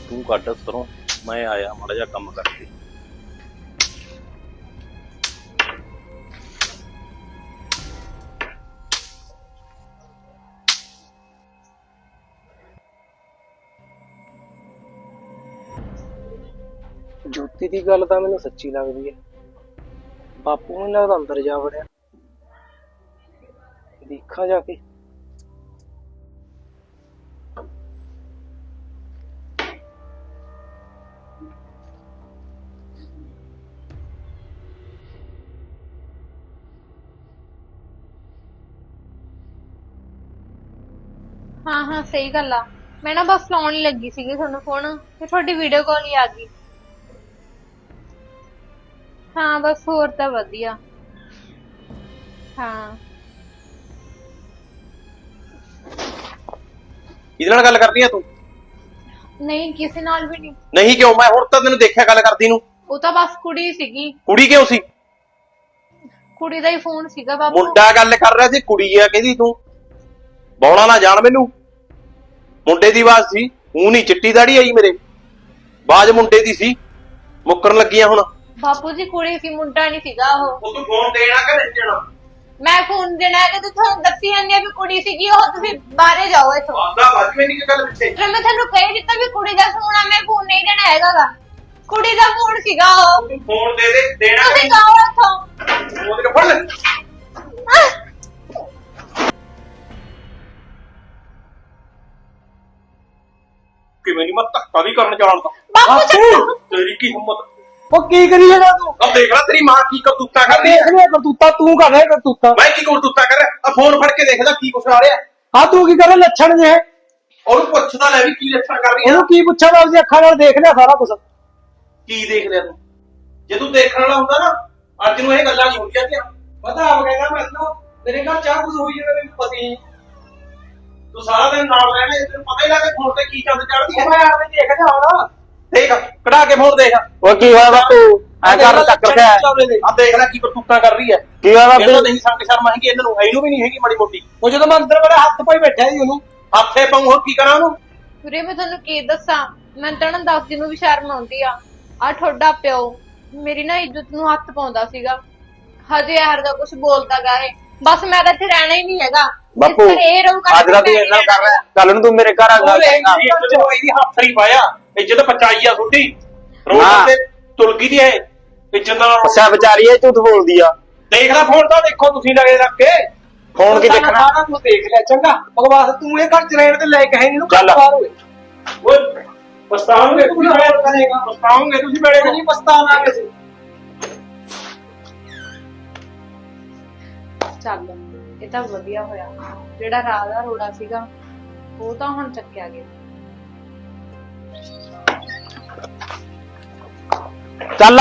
Speaker 2: ਤੂੰ ਕੱਢ ਸਰੋਂ ਮੈਂ ਆਇਆ ਮਾੜਾ ਜਿਹਾ ਕੰਮ ਕਰਕੇ।
Speaker 3: ਜੋਤੀ ਦੀ ਗੱਲ ਤਾਂ ਮੈਨੂੰ ਸੱਚੀ ਲੱਗਦੀ ਹੈ। ਬਾਪੂ ਨੂੰ ਲੱਗਦਾ ਅੰਦਰ ਜਾ ਵੜਿਆ। ਦੇਖਾਂ ਜਾ ਕੇ।
Speaker 1: ਹਾਂ ਹਾਂ, ਸਹੀ ਗੱਲ ਆ। ਮੈਂ ਨਾ ਬਸ ਲਾਉਣ ਹੀ ਲੱਗੀ ਸੀਗੀ ਤੁਹਾਨੂੰ ਫੋਨ ਤੇ ਤੁਹਾਡੀ ਵੀਡੀਓ ਕਾਲ ਹੀ ਆ ਗਈ। ਹਾਂ ਬਸ ਹੋਰ ਤਾਂ ਵਧੀਆ। ਹਾਂ।
Speaker 2: ਇਹਦੇ ਨਾਲ ਗੱਲ ਕਰਦੀ ਆ ਤੂੰ?
Speaker 1: ਨਹੀਂ ਕਿਸੇ ਨਾਲ ਵੀ ਨਹੀਂ।
Speaker 2: ਨਹੀਂ ਕਿਉਂ? ਮੈਂ ਹੁਣ ਤਾਂ ਤੈਨੂੰ ਦੇਖਿਆ ਗੱਲ ਕਰਦੀ ਨੂੰ।
Speaker 1: ਉਹ ਤਾਂ ਬਸ ਕੁੜੀ ਸੀਗੀ।
Speaker 2: ਕੁੜੀ ਕਿਉਂ ਸੀ?
Speaker 1: ਕੁੜੀ ਦਾ ਹੀ ਫੋਨ ਸੀਗਾ ਬਾਪੂ
Speaker 2: ਮੁੰਡਾ ਗੱਲ ਕਰ ਰਿਹਾ ਸੀ ਕੁੜੀ ਆ ਕਹਿੰਦੀ ਤੂੰ? ਬੌਲਾ ਨਾ ਜਾਣ ਮੈਨੂੰ। ਮੁੰਡੇ ਦੀ ਆਵਾਜ਼ ਸੀ। ਉਹ ਨਹੀਂ ਚਿੱਟੀ ਦਾੜੀ ਆਈ ਮੇਰੇ। ਬਾਜ ਮੁੰਡੇ ਦੀ ਸੀ। ਮੁੱਕਰਨ ਲੱਗੀਆਂ ਹੁਣ।
Speaker 1: ਬਾਪੂ ਜੀ ਕੁੜੀ ਸੀ ਮੁੰਡਾ ਨਹੀਂ ਸੀਗਾ ਉਹ।
Speaker 2: ਉਹ ਤੂੰ ਫੋਨ ਦੇਣਾ ਕਿ ਨਹੀਂ ਦੇਣਾ?
Speaker 1: ਮੈਂ ਫੋਨ ਦੇਣਾ ਹੈ ਤੇ ਤੁਹਾਨੂੰ ਦੱਸੀ ਜਾਂਦੀ ਆ ਵੀ ਕੁੜੀ ਸੀਗੀ ਉਹ ਤੁਸੀਂ ਬਾਹਰੇ ਜਾਓ ਇੱਥੋਂ।
Speaker 2: ਆਂਦਾ ਵੱਜ ਵੀ ਨਹੀਂ ਕਿ ਗੱਲ ਪਿੱਛੇ।
Speaker 1: ਫਿਰ ਮੈਂ ਤੁਹਾਨੂੰ ਕਹਿ ਦਿੱਤਾ ਵੀ ਕੁੜੀ ਦਾ ਫੋਨ ਆ ਮੈਂ ਫੋਨ ਨਹੀਂ ਦੇਣਾ ਹੈਗਾ ਗਾ। ਕੁੜੀ ਦਾ ਫੋਨ ਸੀਗਾ ਉਹ।
Speaker 2: ਤੂੰ ਫੋਨ ਦੇ ਦੇ ਦੇਣਾ
Speaker 1: ਤੁਸੀਂ ਜਾਓ ਇੱਥੋਂ।
Speaker 2: ਫੋਨ ਦੇ ਫੜ ਲੈ। ਕਿਵੇਂ ਨਹੀਂ ਮੈਂ ਧੱਕਾ ਵੀ ਕਰਨ ਜਾਣਦਾ?
Speaker 1: ਬਾਪੂ ਜੀ
Speaker 2: ਤੇਰੀ ਕੀ ਹਿੰਮਤ?
Speaker 3: ਉਹ ਕੀ ਕਰੀ ਜਾਣਾ ਤੂੰ?
Speaker 2: ਆ ਦੇਖ ਲੈ ਤੇਰੀ ਮਾਂ ਕੀ ਕਰਤੂਤਾ ਕਰਦੀ
Speaker 3: ਦੇਖ
Speaker 2: ਹੈ
Speaker 3: ਲਿਆ ਕਰਤੂਤਾ ਤੂੰ ਕਰ ਰਿਹਾ ਕਰਤੂਤਾ।
Speaker 2: ਮੈਂ ਕੀ ਕਰਤੂਤਾ ਕਰ? ਰਿਹਾ ਆ ਫੋਨ ਫੜ ਕੇ ਦੇਖ ਲੈ ਕੀ ਕੁਛ ਆ ਰਿਹਾ।
Speaker 3: ਆ ਤੂੰ ਕੀ ਕਰ ਰਿਹਾ ਲੱਛਣ ਜੇ?
Speaker 2: ਉਹਨੂੰ ਪੁੱਛਦਾ ਲੈ ਵੀ ਕੀ ਲੱਛਣ ਕਰ ਰਹੀ ਹੈ
Speaker 3: ਇਹਨੂੰ ਕੀ ਪੁੱਛਾਂ ਮੈਂ ਆਪਣੀ ਅੱਖਾਂ ਨਾਲ ਦੇਖ ਲਿਆ ਸਾਰਾ ਕੁਝ
Speaker 2: ਕੀ ਦੇਖ ਲਿਆ ਤੂੰ? ਜੇ ਤੂੰ ਦੇਖਣ ਵਾਲਾ ਹੁੰਦਾ ਨਾ ਅੱਜ ਨੂੰ ਇਹ ਗੱਲਾਂ ਨਹੀਂ ਹੁੰਦੀਆਂ ਤੀਆਂ
Speaker 3: ਪਤਾ ਆ ਕਹਿੰਦਾ ਮੈਨੂੰ ਮੇਰੇ ਘਰ ਚਾਹ ਕੁਝ ਹੋਈ ਜਾਂਦਾ ਮੈਨੂੰ ਪਤਾ ਹੀ ਨਹੀਂ।
Speaker 2: ਤੂੰ ਸਾਰਾ ਦਿਨ ਨਾਲ ਰਹਿਣਾ ਇਹ ਤੈਨੂੰ ਪਤਾ ਹੀ ਲੱਗੇ ਫੋਨ ਤੇ ਕੀ ਚੰਦ ਚੜਦੀ ਹੈ
Speaker 3: ਮੈਂ ਆਵੇਂ ਦੇਖ ਲਿਆ ਹੁਣ।
Speaker 2: ਦੇਖ ਕਢਾ ਕੇ ਫੋਨ ਦੇਖ।
Speaker 5: ਉਹ ਕੀ ਹੋਇਆ ਬਾਪੂ? ਐ ਕਰ ਚੱਕਰ ਕੇ
Speaker 2: ਆ ਦੇਖ ਲੈ ਕੀ ਕਰਤੂਤਾਂ ਕਰ ਰਹੀ ਹੈ।
Speaker 5: ਕੀ ਹੋਇਆ
Speaker 2: ਇਹਨਾਂ
Speaker 5: ਬਾਪੂ
Speaker 2: ਨਹੀਂ ਸੰਗ ਸ਼ਰਮ ਹੈਗੀ ਇਹਨਾਂ ਨੂੰ ਇਹਨੂੰ ਵੀ ਨਹੀਂ ਹੈਗੀ ਮਾੜੀ ਮੋਟੀ।
Speaker 3: ਉਹ ਜਦੋਂ ਮੈਂ ਅੰਦਰ ਬੜਾ ਹੱਥ ਪਾਈ ਬੈਠਾ ਸੀ ਉਹਨੂੰ।
Speaker 2: ਹੱਥੇ ਪਾਉਂ ਹੋਰ ਕੀ ਕਰਾਂ ਉਹਨੂੰ?
Speaker 1: ਵੀਰੇ ਮੈਂ ਤੁਹਾਨੂੰ ਕੀ ਦੱਸਾਂ? ਮੈਂ ਤਾਂ ਨਾ ਦੱਸਦੀ ਨੂੰ ਵੀ ਸ਼ਰਮ ਆਉਂਦੀ ਆ। ਆ ਠੋਡਾ ਪਿਓ ਮੇਰੀ ਨਾ ਇੱਜ਼ਤ ਨੂੰ ਹੱਥ ਪਾਉਂਦਾ ਸੀਗਾ। ਹਜੇ ਯਾਰ ਦਾ ਕੁਝ ਬੋਲਦਾ ਗਾ ਇਹ। ਬਸ ਮੈਂ ਤਾਂ ਇੱਥੇ ਰਹਿਣਾ ਹੀ ਨਹੀਂ ਹੈਗਾ।
Speaker 5: ਬਾਪੂ ਅੱਜ ਦਾ ਤੂੰ ਇੰਨਾ ਕਰ ਰਿਹਾ। ਕੱਲ ਨੂੰ ਤੂੰ ਮੇਰੇ ਘਰ ਆ
Speaker 2: ਨੂੰ ਇਹਦੀ ਹੱਥ ਨਹੀਂ ਪਾਇਆ। ਇੱਜ਼ਤ ਪਚਾਈ ਆ ਤੁਹਾਡੀ। ਰੋਡ ਤੇ ਤੁਲਗੀ ਦੀ ਹੈ ਇੱਜ਼ਤ ਨਾਲ
Speaker 5: ਅੱਛਾ ਵਿਚਾਰੀ ਇਹ ਝੂਠ ਬੋਲਦੀ ਆ।
Speaker 2: ਦੇਖ ਲੈ ਫੋਨ ਤਾਂ ਦੇਖੋ ਤੁਸੀਂ ਲਗੇ ਰੱਖ ਕੇ।
Speaker 5: ਫੋਨ ਕੀ ਦੇਖਣਾ?
Speaker 3: ਸਾਰਾ ਕੁਝ ਦੇਖ ਲਿਆ ਚੰਗਾ। ਭਗਵਾਨ ਤੂੰ ਇਹ ਘਰ ਚ ਰਹਿਣ ਤੇ ਲੈ ਕੇ ਹੈ ਇਹਨੂੰ
Speaker 5: ਚੱਲ।
Speaker 3: ਬਾਹਰ ਹੋਏ।
Speaker 2: ਓਏ ਪਛਤਾਓਗੇ ਤੁਸੀਂ
Speaker 3: ਤੂੰ ਕਰੇਗਾ
Speaker 2: ਪਛਤਾਓਗੇ ਤੁਸੀਂ ਬੜੇ
Speaker 3: ਨਹੀਂ ਪਛਤਾਣਾ ਕਿਸੇ
Speaker 1: ਚੱਲ ਇਹ ਤਾਂ ਵਧੀਆ ਹੋਇਆ। ਜਿਹੜਾ ਰਾਹ ਦਾ ਰੋੜਾ ਸੀਗਾ ਉਹ ਤਾਂ ਹੁਣ ਚੱਕਿਆ ਗਿਆ।
Speaker 5: ਚੱਲ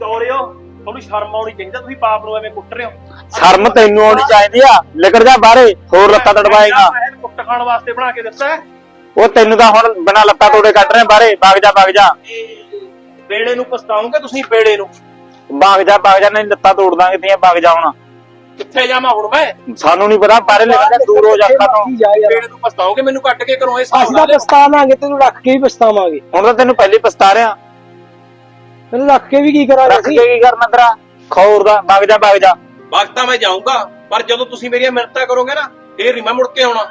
Speaker 2: ਤੋਰਿਓ ਤੁਹਾਨੂੰ ਸ਼ਰਮ ਆਉਣੀ ਚਾਹੀਦੀ ਤੁਸੀਂ ਪਾਪ ਨੂੰ ਐਵੇਂ ਕੁੱਟ ਰਹੇ ਹੋ।
Speaker 5: ਸ਼ਰਮ ਤੈਨੂੰ ਆਉਣੀ ਚਾਹੀਦੀ ਆ। ਲਿਕੜ ਜਾ ਬਾਹਰੇ ਹੋਰ ਲੱਤਾਂ ਤੜਵਾਏਗਾ।
Speaker 2: ਮੈਂ ਇਹਨੂੰ ਕੁੱਟ ਖਾਣ ਵਾਸਤੇ ਬਣਾ ਕੇ ਦਿੱਤਾ ਹੈ।
Speaker 5: ਉਹ ਤੈਨੂੰ ਤਾਂ ਹੁਣ ਬਿਨਾ ਲੱਤਾਂ ਤੋੜੇ ਕੱਢ ਰਹੇ ਬਾਹਰੇ ਵਗ ਜਾ ਵਗ ਜਾ।
Speaker 2: ਬੇੜੇ ਨੂੰ ਪਛਤਾਓਗੇ ਤੁਸੀਂ ਬੇੜੇ ਨੂੰ?
Speaker 5: ਵਗ ਜਾ ਵਗ ਜਾ ਨਹੀਂ ਲੱਤਾਂ ਤੋੜ ਦਾਂਗੇ ਤੀਆਂ ਵਗ ਜਾ ਹੁਣ।
Speaker 2: ਕਿੱਥੇ ਜਾਵਾਂ ਹੁਣ ਮੈਂ?
Speaker 5: ਸਾਨੂੰ ਨਹੀਂ ਪਤਾ ਬਾਹਰੇ ਲਿਕੜ ਜਾ ਦੂਰ ਹੋ ਜਾ ਤੋਂ
Speaker 3: ਜਾ ਯਾਰ
Speaker 2: ਬੇੜੇ ਨੂੰ ਪਛਤਾਓਗੇ ਮੈਨੂੰ ਕੱਟ ਕੇ ਘਰੋਂ ਇਹ
Speaker 3: ਅਸੀਂ
Speaker 2: ਹਿਸਾਬ
Speaker 3: ਤਾਂ
Speaker 2: ਲਾ ਲਿਓ
Speaker 3: ਪਛਤਾਵਾਂਗੇ ਤੈਨੂੰ ਰੱਖ ਕੇ ਵੀ ਪਛਤਾਵਾਂਗੇ।
Speaker 5: ਹੁਣ ਤਾਂ ਤੈਨੂੰ ਪਹਿਲੀ ਪਛਤਾ ਰਿਆ
Speaker 3: ਤੈਨੂੰ ਰੱਖ ਕੇ ਵੀ ਕੀ ਕਰਾਂਗੇ
Speaker 5: ਰੱਖ ਕੇ ਕੀ ਕਰਨਾ ਤੇਰਾ ਖੌਰ ਦਾ ਵਗ ਜਾ ਵਗ ਜਾ।
Speaker 2: ਵਕਤ ਤਾਂ ਮੈਂ ਜਾਊਂਗਾ ਪਰ ਜਦੋਂ ਤੁਸੀਂ ਮੇਰੀਆਂ ਮਿਹਨਤਾਂ ਕਰੋਗੇ ਨਾ ਫੇਰ ਨਹੀਂ ਮੈਂ ਮੁੜ ਕੇ ਆਉਣਾ।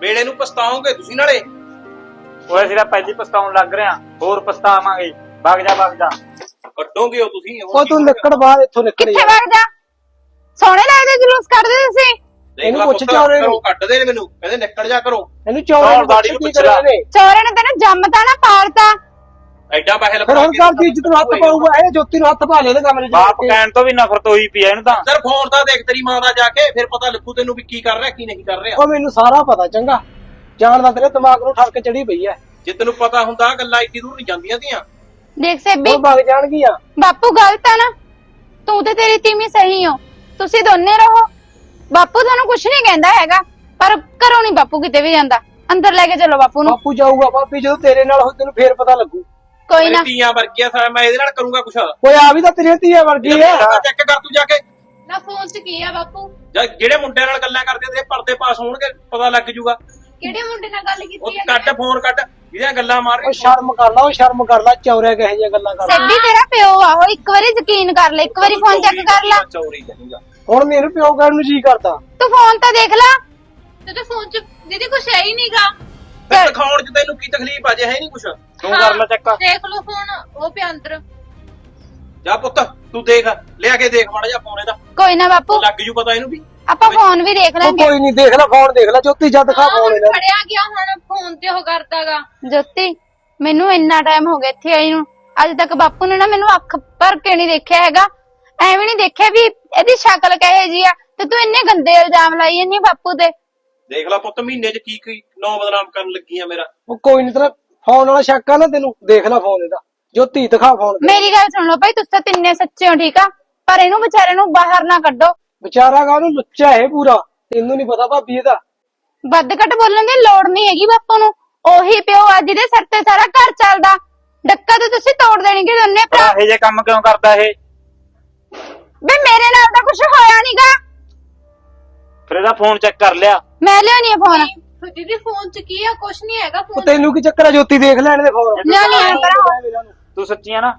Speaker 2: ਬੇੜੇ ਨੂੰ ਪਛਤਾਓਗੇ ਤੁਸੀਂ ਨਾਲੇ।
Speaker 5: ਓਏ ਅਸੀਂ ਤਾਂ ਪਹਿਲੀ ਪਛਤਾਉਣ ਲੱਗ ਰਿਆ ਹੋਰ ਪਛਤਾਵਾਂਗੇ। ਵਗ ਜਾ ਵਗ ਜਾ।
Speaker 2: ਕੱਢੋਗੇ ਹੋ ਤੁਸੀਂ
Speaker 3: ਉਹ
Speaker 2: ਕੀ
Speaker 3: ਤੂੰ? ਨਿਕੜ ਬਾਹਰ ਇੱਥੋਂ ਨਿਕੜ
Speaker 4: ਕਿੱਥੇ
Speaker 3: ਜਾ।
Speaker 4: ਵਗ ਜਾ? ਸੋਹਣੇ ਲੱਗਦੇ ਜਲੂਸ ਕੱਢਦੇ ਤੁਸੀਂ
Speaker 2: ਦੇਖ
Speaker 3: ਇਹਨੂੰ
Speaker 2: ਲਾ
Speaker 3: ਪੁੱਛ
Speaker 2: ਪੁੱਤ,
Speaker 3: ਚੌਰੇ ਨੂੰ।
Speaker 2: ਘਰੋਂ ਕੱਢਦੇ ਨੇ ਮੈਨੂੰ। ਕਹਿੰਦੇ ਨਿਕਲ ਜਾ ਕਰੋ
Speaker 3: ਇਹਨੂੰ ਚੌੜੇ
Speaker 5: ਦੌੜ ਦਾੜੀ ਨੂੰ
Speaker 3: ਕੀ
Speaker 5: ਪੁੱਛ ਲਾ।
Speaker 3: ਕਰਾਂਗੇ?
Speaker 4: ਚੋਰੇ ਨੇ ਤੈਨੂੰ ਜੰਮਤਾ ਨਾ ਪਾਲਤਾ।
Speaker 2: ਐਡਾ ਪੈਸੇ
Speaker 3: ਫਿਰ ਹੁਣ
Speaker 2: ਲਗਾ
Speaker 3: ਘਰ ਦੀ ਇੱਜ਼ਤ ਨੂੰ ਹੱਥ ਪਾਊਗਾ। ਇਹ ਜੋਤੀ ਨੂੰ ਹੱਥ ਪਾ ਲੈ ਇਹਦੇ ਕਮਰੇ ਚ
Speaker 5: ਬਾਪ ਕਹਿਣ ਤੋਂ ਵੀ ਨਫ਼ਰਤ ਹੋਈ ਪਈ ਆ ਇਹਨੂੰ ਤਾਂ।
Speaker 2: ਸਰ ਫੋਨ ਤਾਂ ਦੇਖ ਤੇਰੀ ਮਾਂ ਦਾ ਜਾ ਕੇ ਫਿਰ ਪਤਾ ਲੱਗੂ ਤੈਨੂੰ ਵੀ ਕੀ ਕਰ ਰਿਹਾ ਕੀ ਨਹੀਂ ਕਰ ਰਿਹਾ।
Speaker 3: ਉਹ ਮੈਨੂੰ ਸਾਰਾ ਪਤਾ ਚੰਗਾ। ਜਾਣਦਾ ਤੇਰੇ ਦਿਮਾਗ ਨੂੰ ਠੱਕ ਚੜੀ ਪਈ ਐ।
Speaker 2: ਜੇ ਤੈਨੂੰ ਪਤਾ ਹੁੰਦਾ ਗੱਲਾਂ ਇੱਡੀ ਦੂਰ ਨਹੀਂ ਜਾਂਦੀਆਂ ਤੀਆਂ।
Speaker 4: ਦੇਖ ਸੇਬੀ
Speaker 3: ਉਹ ਵਗ ਜਾਣਗੀਆਂ।
Speaker 4: ਬਾਪੂ ਗਲਤ ਆ ਨਾ। ਤੂੰ ਤੇ ਤੇਰੀ ਤੀਮੀ ਸਹੀ ਹੋ ਤੁਸੀਂ ਦੋਨੇ ਰਹੋ। ਬਾਪੂ ਤੁਹਾਨੂੰ ਕੁਝ ਨਹੀਂ ਕਹਿੰਦਾ ਹੈਗਾ ਪਰ ਘਰੋਂ ਨਹੀਂ ਬਾਪੂ ਕਿਤੇ ਵੀ ਜਾਂਦਾ। ਅੰਦਰ ਲੈ ਕੇ ਚਲੋ ਬਾਪੂ ਨੂੰ।
Speaker 3: ਬਾਪੂ ਜਾਊਗਾ ਬਾਪੀ ਜਦੋਂ ਤੇਰੇ ਨਾਲ ਹੋ ਤੈਨੂੰ ਫੇਰ ਪਤਾ ਲੱਗੂ।
Speaker 4: ਕੋਈ ਨਾ।
Speaker 2: ਧੀਆਂ ਵਰਗੀਆਂ ਸਾਰਾ ਮੈਂ ਇਹਦੇ ਨਾਲ ਕਰੂੰਗਾ ਕੁਛ?
Speaker 3: ਓਏ ਆ ਵੀ ਤਾਂ ਤੇਰੀਆਂ ਧੀਆਂ ਵਰਗੀ ਐ
Speaker 2: ਚੈੱਕ ਕਰ ਤੂੰ ਜਾ ਕੇ।
Speaker 1: ਨਾ ਫੋਨ 'ਚ ਕੀ ਆ ਬਾਪੂ?
Speaker 2: ਜਾਂ ਜਿਹੜੇ ਮੁੰਡਿਆਂ ਨਾਲ ਗੱਲਾਂ ਕਰਦੇ ਤੇਰੇ ਪਰਦੇ ਪਾਸ ਹੋਣਗੇ ਪਤਾ ਲੱਗ ਜੂਗਾ।
Speaker 1: ਕਿਹੜੇ ਮੁੰਡੇ ਨਾਲ ਗੱਲ
Speaker 2: ਉਹ
Speaker 1: ਕੀਤੀ
Speaker 2: ਕੱਟ ਫੋਨ ਕੱਟ ਜਿਹਦੀਆਂ ਗੱਲਾਂ ਮਾਰ
Speaker 3: ਉਹ ਸ਼ਰਮ ਕਰ ਲਾ ਉਹ ਸ਼ਰਮ ਕਰ ਲਾ ਚੌਰਿਆ ਕਹੇ ਜਿਹੀਆਂ ਗੱਲਾਂ ਕਰ
Speaker 4: ਸੇਬੀ ਤੇਰਾ ਪਿਓ ਆ ਉਹ ਇੱਕ ਵਾਰੀ ਯਕੀਨ ਕਰ ਲੈ ਇੱਕ ਵਾਰੀ ਫੋਨ ਚੈੱਕ ਕਰ ਲੈ।
Speaker 2: ਚੌਰੀ ਕਹੇਗਾ
Speaker 3: ਹੁਣ ਮੈਨੂੰ ਪਿਓ ਕਰਨ ਨੂੰ ਜੀ ਕਰਦਾ।
Speaker 4: ਤੂੰ ਫੋਨ ਤਾਂ ਦੇਖ ਲੈ।
Speaker 1: ਤੇ ਤੇ ਫੋਨ 'ਚ ਦੀਦੀ ਕੁਛ ਹੈ ਹੀ ਨਹੀਂਗਾ
Speaker 2: ਦਿਖਾਉਣ ਚ ਤੈਨੂੰ ਕੀ ਤਕਲੀਫ ਆ ਜੇ ਹੈ ਨਹੀਂ ਕੁਛ।
Speaker 5: ਤੂੰ ਕਰ ਲੈ ਚੈੱਕ
Speaker 1: ਦੇਖ ਲਓ ਫੋਨ ਉਹ ਪਿਆ ਅੰਦਰ।
Speaker 2: ਜਾ ਪੁੱਤ ਤੂੰ ਦੇਖ ਲਿਆ ਕੇ ਦੇਖ ਮਾੜਾ ਜਿਹਾ ਫੋਨ ਇਹਦਾ।
Speaker 4: ਕੋਈ ਨਾ ਬਾਪੂ।
Speaker 2: ਲੱਗ ਜੂ ਪਤਾ ਇਹਨੂੰ ਵੀ।
Speaker 4: ਆਪਾਂ ਫੋਨ ਵੀ ਦੇਖ
Speaker 3: ਉਹ
Speaker 4: ਲਾਂਗੇ।
Speaker 3: ਕੋਈ ਨਹੀਂ ਦੇਖ ਲੈ ਫੋਨ ਦੇਖ ਲੈ ਜੋਤੀ ਜਦ ਦਿਖਾ
Speaker 1: ਹਾਂ,
Speaker 3: ਫੋਨ
Speaker 1: ਹੁਣ
Speaker 3: ਇਹਦਾ
Speaker 1: ਫੜਿਆ ਗਿਆ ਹੁਣ ਫੋਨ ਤੇ ਉਹ ਕਰਦਾਗਾ।
Speaker 4: ਜੋਤੀ ਮੈਨੂੰ ਇੰਨਾ ਟਾਈਮ ਹੋ ਗਿਆ ਇੱਥੇ ਆਈ ਨੂੰ। ਅੱਜ ਤੱਕ ਬਾਪੂ ਨੇ ਨਾ ਮੈਨੂੰ ਅੱਖ ਭਰ ਕੇ ਨਹੀਂ ਦੇਖਿਆ ਹੈਗਾ। ਐਵੇਂ ਨਹੀਂ ਦੇਖਿਆ ਵੀ ਇਹਦੀ ਸ਼ਕਲ ਕਹੇ ਜੀ ਆ। ਤੇ ਤੂੰ ਇੰਨੇ ਗੰਦੇ ਇਲਜ਼ਾਮ ਲਾਈ ਇੰਨੀ ਬਾਪੂ ਤੇ।
Speaker 2: ਦੇਖ ਲੈ ਪੁੱਤ ਮਹੀਨੇ ਚ ਕੀ ਕੀ ਨੌ ਬਦਨਾਮ ਕਰਨ ਲੱਗੀ ਆ ਮੇਰਾ।
Speaker 3: ਉਹ ਕੋਈ ਨਹੀਂ ਤੇਰਾ ਫੋਨ ਵਾਲਾ ਸ਼ੱਕ ਆ ਨਾ ਤੈਨੂੰ। ਦੇਖ ਲੈ ਫੋਨ ਇਹਦਾ। ਜੋਤੀ ਦਿਖਾ ਫੋਨ
Speaker 4: ਮੇਰੀ ਗੱਲ ਸੁਣ ਲਓ ਭਾਈ ਤੁਸੀਂ ਤਾਂ ਤਿੰਨੇ ਸੱਚੇ ਹੋ ਠੀਕ ਆ? ਪਰ ਇਹਨੂੰ ਵਿਚਾਰੇ ਨੂੰ ਬਾਹਰ ਨਾ ਕੱਢੋ।
Speaker 3: ਵਿਚਾਰਾ ਗਾ ਉਹਨੂੰ ਲੁੱਚਾ ਹੈ ਪੂਰਾ। ਤੈਨੂੰ ਨਹੀਂ ਪਤਾ ਭਾਬੀ ਇਹਦਾ।
Speaker 4: ਵੱਧ ਘੱਟ ਬੋਲਣ ਦੀ ਲੋੜ ਨਹੀਂ ਹੈਗੀ ਬਾਪੂ ਨੂੰ। ਉਹੀ ਪਿਓ ਅੱਜ ਦੇ ਸਿਰ ਤੇ ਸਾਰਾ ਘਰ ਚੱਲਦਾ। ਡੱਕਾ ਤੇ ਤੁਸੀਂ ਤੋੜ ਦੇਣਗੇ ਦੋਨੇ ਭਰਾ।
Speaker 5: ਇਹ ਜੇ ਕੰਮ ਕਿਉਂ ਕਰਦਾ ਇਹ?
Speaker 4: ਵੇ ਮੇਰੇ ਨਾਲ ਤਾਂ ਕੁਝ ਹੋਇਆ ਨਹੀਂਗਾ
Speaker 5: ਫਿਰ ਇਹਦਾ ਫੋਨ ਚੈੱਕ ਕਰ ਲਿਆ।
Speaker 4: ਮੈਂ ਲਿਆਉਣੀ ਆ ਫੋਨ
Speaker 1: ਦੀਦੀ ਫੋਨ 'ਚ ਕੀ ਆ? ਕੁਛ ਨਹੀਂ ਹੈਗਾ
Speaker 3: ਉਹ
Speaker 1: ਫੋਨ
Speaker 3: ਤੈਨੂੰ ਕੀ ਚੱਕਰ ਆ ਜੋਤੀ ਦੇਖ ਲੈਣ ਦੇ ਫੋਨ
Speaker 4: ਲਿਆਉਣੀ ਆ
Speaker 5: ਤੂੰ ਸੱਚੀ ਆ ਨਾ?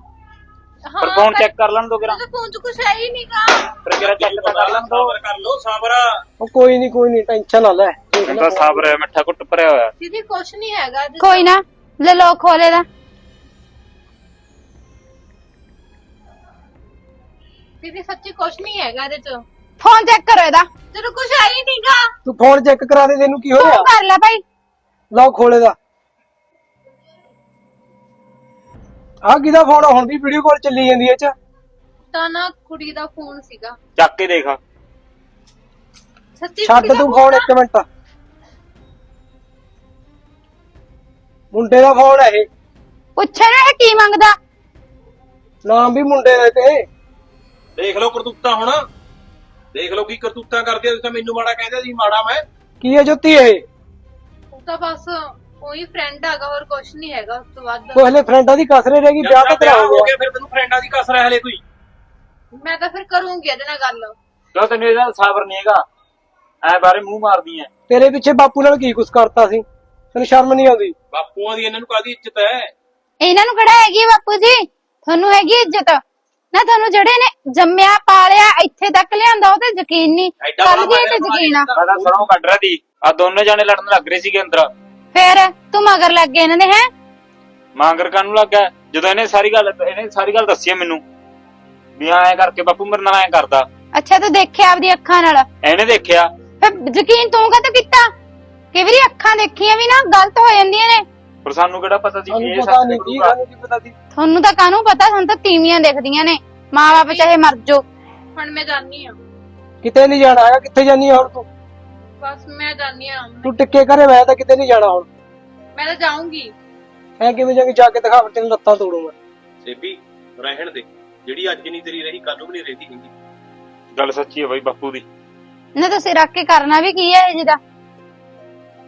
Speaker 5: ਪਰ
Speaker 1: ਹਾਂ
Speaker 5: ਫੋਨ ਚੈੱਕ ਕਰ ਲੈਣ ਦੋ ਕਿਰਾ
Speaker 1: ਫੋਨ 'ਚ ਕੁਛ ਹੈ ਹੀ ਨਹੀਂਗਾ
Speaker 5: ਫਿਰ ਕਿਰਾ ਚੈੱਕ ਤਾਂ ਕਰ ਲੈਣ ਦੋ।
Speaker 2: ਕਰ ਲੋ ਸਬਰ।
Speaker 3: ਉਹ ਕੋਈ ਨਹੀਂ ਕੋਈ ਨਹੀਂ ਟੈਨਸ਼ਨ ਨਾ ਲੈ।
Speaker 5: ਤਾਂ ਸਾਬਰ ਹੈ ਮਿੱਠਾ ਕੁੱਟ ਭਰਿਆ ਹੋਇਆ।
Speaker 1: ਦੀਦੀ ਕੁਛ ਨਹੀਂ ਹੈਗਾ ਇਹਦੇ 'ਚ।
Speaker 4: ਕੋਈ ਨਾ ਲੈ ਲੋ ਖੋਲੇ ਦਾ।
Speaker 1: ਦੀਦੀ ਸੱਚੀ ਕੁਛ ਨਹੀਂ ਹੈਗਾ ਇਹਦੇ 'ਚ।
Speaker 4: ਫੋਨ ਚੈੱਕ ਕਰੋ ਇਹਦਾ।
Speaker 1: ਤੈਨੂੰ ਕੁਛ ਹੈ ਹੀ ਨਹੀਂਗਾ
Speaker 3: ਤੂੰ ਫੋਨ ਚੈੱਕ ਕਰਾ ਦੇ ਤੈਨੂੰ ਕੀ ਹੋਇਆ
Speaker 4: ਕਰ ਲੈ ਭਾਈ।
Speaker 3: ਲਓ ਖੋਲੇ ਦਾ। ਆ ਕਿਹਦਾ ਫੋਨ ਹੁਣ ਵੀ ਵੀਡੀਓ ਕਾਲ ਚੱਲੀ ਜਾਂਦੀ ਐ ਚ।
Speaker 1: ਤਾਂ ਨਾ ਕੁੜੀ ਦਾ ਫੋਨ ਸੀਗਾ।
Speaker 5: ਚੱਕ ਕੇ ਦੇਖ
Speaker 1: ਸੱਚੀ
Speaker 3: ਛੱਡ
Speaker 1: ਕੁੜੀ ਦਾ
Speaker 3: ਤੂੰ ਫੋਨ
Speaker 1: ਆ?
Speaker 3: ਇੱਕ ਮਿੰਟ। ਮੁੰਡੇ ਦਾ ਫੋਨ ਹੈ ਇਹ।
Speaker 4: ਪੁੱਛੇ ਨਾ ਇਹ ਕੀ ਮੰਗਦਾ?
Speaker 3: ਨਾਮ ਵੀ ਮੁੰਡੇ ਦਾ ਤੇ।
Speaker 2: ਦੇਖ ਲਓ ਕਰਤੂਤਾਂ ਹੁਣ। ਦੇਖ ਲਓ ਕੀ ਕਰਤੂਤਾਂ ਕਰਦੇ ਆ। ਤੁਸੀਂ ਤਾਂ ਮੈਨੂੰ ਮਾੜਾ ਕਹਿੰਦੇ ਸੀ ਮਾੜਾ ਮੈਂ।
Speaker 3: ਕੀ ਹੈ ਜੋਤੀ ਇਹ?
Speaker 1: ਉਹ ਤਾਂ ਬਸ ਕੋਈ ਫਰੈਂਡ ਹੈਗਾ ਹੋਰ ਕੁਛ ਨਹੀਂ ਹੈਗਾ ਉਸ ਤੋਂ ਵੱਧ
Speaker 3: ਉਹ ਹਲੇ ਫਰੈਂਡਾਂ ਦੀ ਕਸਰੇ ਰਹਿ ਗਈ ਵਿਆਹ ਤਾਂ ਤੇਰਾ ਹੋ ਗਿਆ
Speaker 2: ਫਿਰ ਤੈਨੂੰ ਫਰੈਂਡਾਂ ਦੀ ਕਸਰ ਹੈ ਹਲੇ ਕੋਈ।
Speaker 1: ਮੈਂ ਤਾਂ ਫਿਰ ਕਰੂੰਗੀ ਇਹਦੇ ਨਾਲ ਗੱਲ।
Speaker 5: ਕਿਉਂ ਤੈਨੂੰ ਇਹਦਾ ਸਾਬਰ ਨਹੀਂ ਹੈਗਾ। ਐ ਬਾਰੇ ਮੂੰਹ ਮਾਰਦੀ ਐ।
Speaker 3: ਤੇਰੇ ਪਿੱਛੇ ਬਾਪੂ ਨਾਲ ਕੀ ਕੁਛ ਕਰਤਾ ਸੀ? ਤੈਨੂੰ ਸ਼ਰਮ ਨਹੀਂ ਆਉਂਦੀ?
Speaker 2: ਬਾਪੂਆਂ ਦੀ ਇਹਨਾਂ ਨੂੰ ਕਾਦੀ ਇੱਜ਼ਤ ਹੈ?
Speaker 4: ਇਹਨਾਂ ਨੂੰ ਕਿਹੜਾ ਹੈਗੀ ਬਾਪੂ ਜੀ? ਤੁਹਾਨੂੰ ਹੈਗੀ ਇੱਜ਼ਤ? ਨਾ ਤੁਹਾਨੂੰ ਜਿਹੜੇ ਨੇ ਜੰਮਿਆ ਪਾਲਿਆ ਇੱਥੇ ਤੱਕ ਲਿਆਂਦਾ ਉਹ ਤੇ ਯਕੀਨ ਨਹੀਂ ਕੱਲ ਦੀ ਤੇ ਯਕੀਨ ਆ।
Speaker 5: ਤਾਂ ਸਰੋਂ ਕੱਢ ਰਹੀ ਆ ਦੋਨੇ ਜਾਣੇ ਲੜਨ ਲੱਗ ਰਹੇ ਸੀਗੇ ਅੰਦਰ।
Speaker 4: ਫੇਰ ਤੂੰ ਮਗਰ ਲੱਗ ਗਿਆ ਇਹਨਾਂ ਦੇ ਹੈ?
Speaker 5: ਮਾਂਗਰ ਕਾਨੂੰ ਲੱਗਾ ਜਦੋਂ ਇਹਨੇ ਸਾਰੀ ਗੱਲ ਇਹਨੇ ਸਾਰੀ ਗੱਲ ਦੱਸੀ ਮੈਨੂੰ। ਵੀ ਐਂ ਕਰਕੇ ਬਾਪੂ ਮੇਰੇ ਨਾਲ ਐਂ ਕਰਦਾ।
Speaker 4: ਅੱਛਾ ਤੂੰ ਦੇਖਿਆ ਆਪਦੀ ਅੱਖਾਂ ਨਾਲ?
Speaker 5: ਇਹਨੇ ਦੇਖਿਆ।
Speaker 4: ਫਿਰ ਯਕੀਨ ਤੂੰ ਕਦੋਂ ਕੀਤਾ? ਕਈ ਵਾਰੀ ਅੱਖਾਂ ਦੇਖੀਆਂ ਵੀ ਨਾ ਗਲਤ ਹੋ ਜਾਂਦੀਆਂ ਨੇ।
Speaker 5: ਪਰ ਸਾਨੂੰ ਕਿਹੜਾ ਪਤਾ ਸੀ ਇਹ
Speaker 3: ਪਤਾ
Speaker 5: ਸੱਚ
Speaker 3: ਨਹੀਂ ਕੀ
Speaker 5: ਨਿਕਲੂਗਾ
Speaker 3: ਸਾਨੂੰ ਕੀ ਪਤਾ ਸੀ।
Speaker 4: ਤੁਹਾਨੂੰ ਤਾਂ ਕਾਹਨੂੰ ਪਤਾ ਸਾਨੂੰ ਤਾਂ ਤੀਵੀਆਂ ਦਿਖਦੀਆਂ ਨੇ। ਮਾਂ-ਬਾਪ ਚਾਹੇ ਮਰ ਜਾਓ।
Speaker 1: ਹੁਣ ਮੈਂ ਜਾਣੀ ਆ
Speaker 3: ਕਿਤੇ ਨਹੀਂ ਜਾਣਾ ਹੈਗਾ ਕਿੱਥੇ ਜਾਨੀ ਆ ਹੁਣ ਤੂੰ?
Speaker 1: ਬਸ ਮੈਂ ਜਾਣੀ ਆ
Speaker 3: ਤੂੰ ਟਿੱਕੇ ਘਰੇ ਮੈਂ ਤਾਂ ਕਿਤੇ ਨਹੀਂ ਜਾਣਾ ਹੁਣ।
Speaker 1: ਮੈਂ ਤਾਂ ਜਾਊਂਗੀ।
Speaker 3: ਐ ਕਿਵੇਂ ਜਾਂਗੇ ਜਾ ਕੇ ਦਿਖਾ ਫਿਰ ਤੈਨੂੰ ਲੱਤਾਂ ਤੋੜੂੰਗਾ
Speaker 2: ਸੇਬੀ ਰਹਿਣ ਦੇ। ਜਿਹੜੀ ਅੱਜ ਨਹੀਂ ਤੇਰੀ ਰਹੀ ਕੱਲ ਨੂੰ ਵੀ ਨਹੀਂ ਰਹਦੀ ਹੈਗੀ।
Speaker 5: ਗੱਲ ਸੱਚੀ ਹੈ ਬਾਈ ਬਾਪੂ ਦੀ।
Speaker 4: ਨਾ ਤੁਸੀਂ ਰੱਖ ਕੇ ਕਰਨਾ ਵੀ ਕੀ ਹੈ ਇਹ ਜਿਹਦਾ?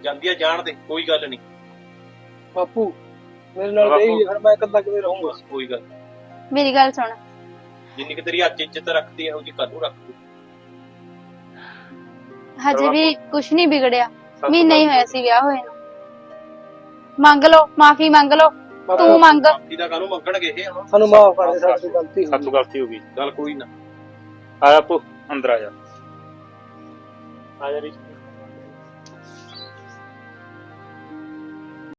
Speaker 2: ਜਾਂਦੀ ਆ ਜਾਣ ਦੇ ਕੋਈ ਗੱਲ ਨਹੀਂ।
Speaker 3: ਬਾਪੂ ਮੇਰੇ ਨਾਲ
Speaker 5: ਬਾਪੂ।
Speaker 3: ਰਹੀ ਫਿਰ ਮੈਂ ਇਕੱਲਾ ਕਿਵੇਂ ਰਹੂੰਗਾ?
Speaker 2: ਕੋਈ ਗੱਲ ਨੀ।
Speaker 4: ਮੇਰੀ ਗੱਲ ਸੁਣ।
Speaker 2: ਜਿੰਨੀ ਕਿ ਤੇਰੀ ਅੱਜ ਇੱਜ਼ਤ ਰੱਖਦੀ ਹੈ ਉਹਦੀ ਕੱਲ ਨੂੰ ਰੱਖ ਦੂ।
Speaker 4: ਹਜੇ ਵੀ ਕੁਝ ਨਹੀਂ ਵਿਗੜਿਆ। ਮਹੀਨਾ ਹੀ ਹੋਇਆ ਸੀ ਵਿਆਹ ਹੋਏ ਨੂੰ। ਮੰਗ ਲਓ ਮਾਫੀ ਮੰਗ ਲਓ। ਤੂੰ ਮੰਗ।
Speaker 2: ਮਾਫੀ ਦਾ ਕਾਹਨੂੰ ਮੰਗਣਗੇ ਇਹ ਹੁਣ?
Speaker 3: ਸਾਨੂੰ ਮਾਫ ਕਰ ਦੇ ਸਾਡੀ ਗਲਤੀ ਹੋ
Speaker 5: ਸਾਤੋਂ ਗਲਤੀ ਹੋ ਗਈ।
Speaker 2: ਚੱਲ ਕੋਈ ਨਾ।
Speaker 5: ਆ ਬਾਪੂ ਅੰਦਰ ਆ ਜਾ। ਆ ਜਾ ਰਿਸ਼ਤੇ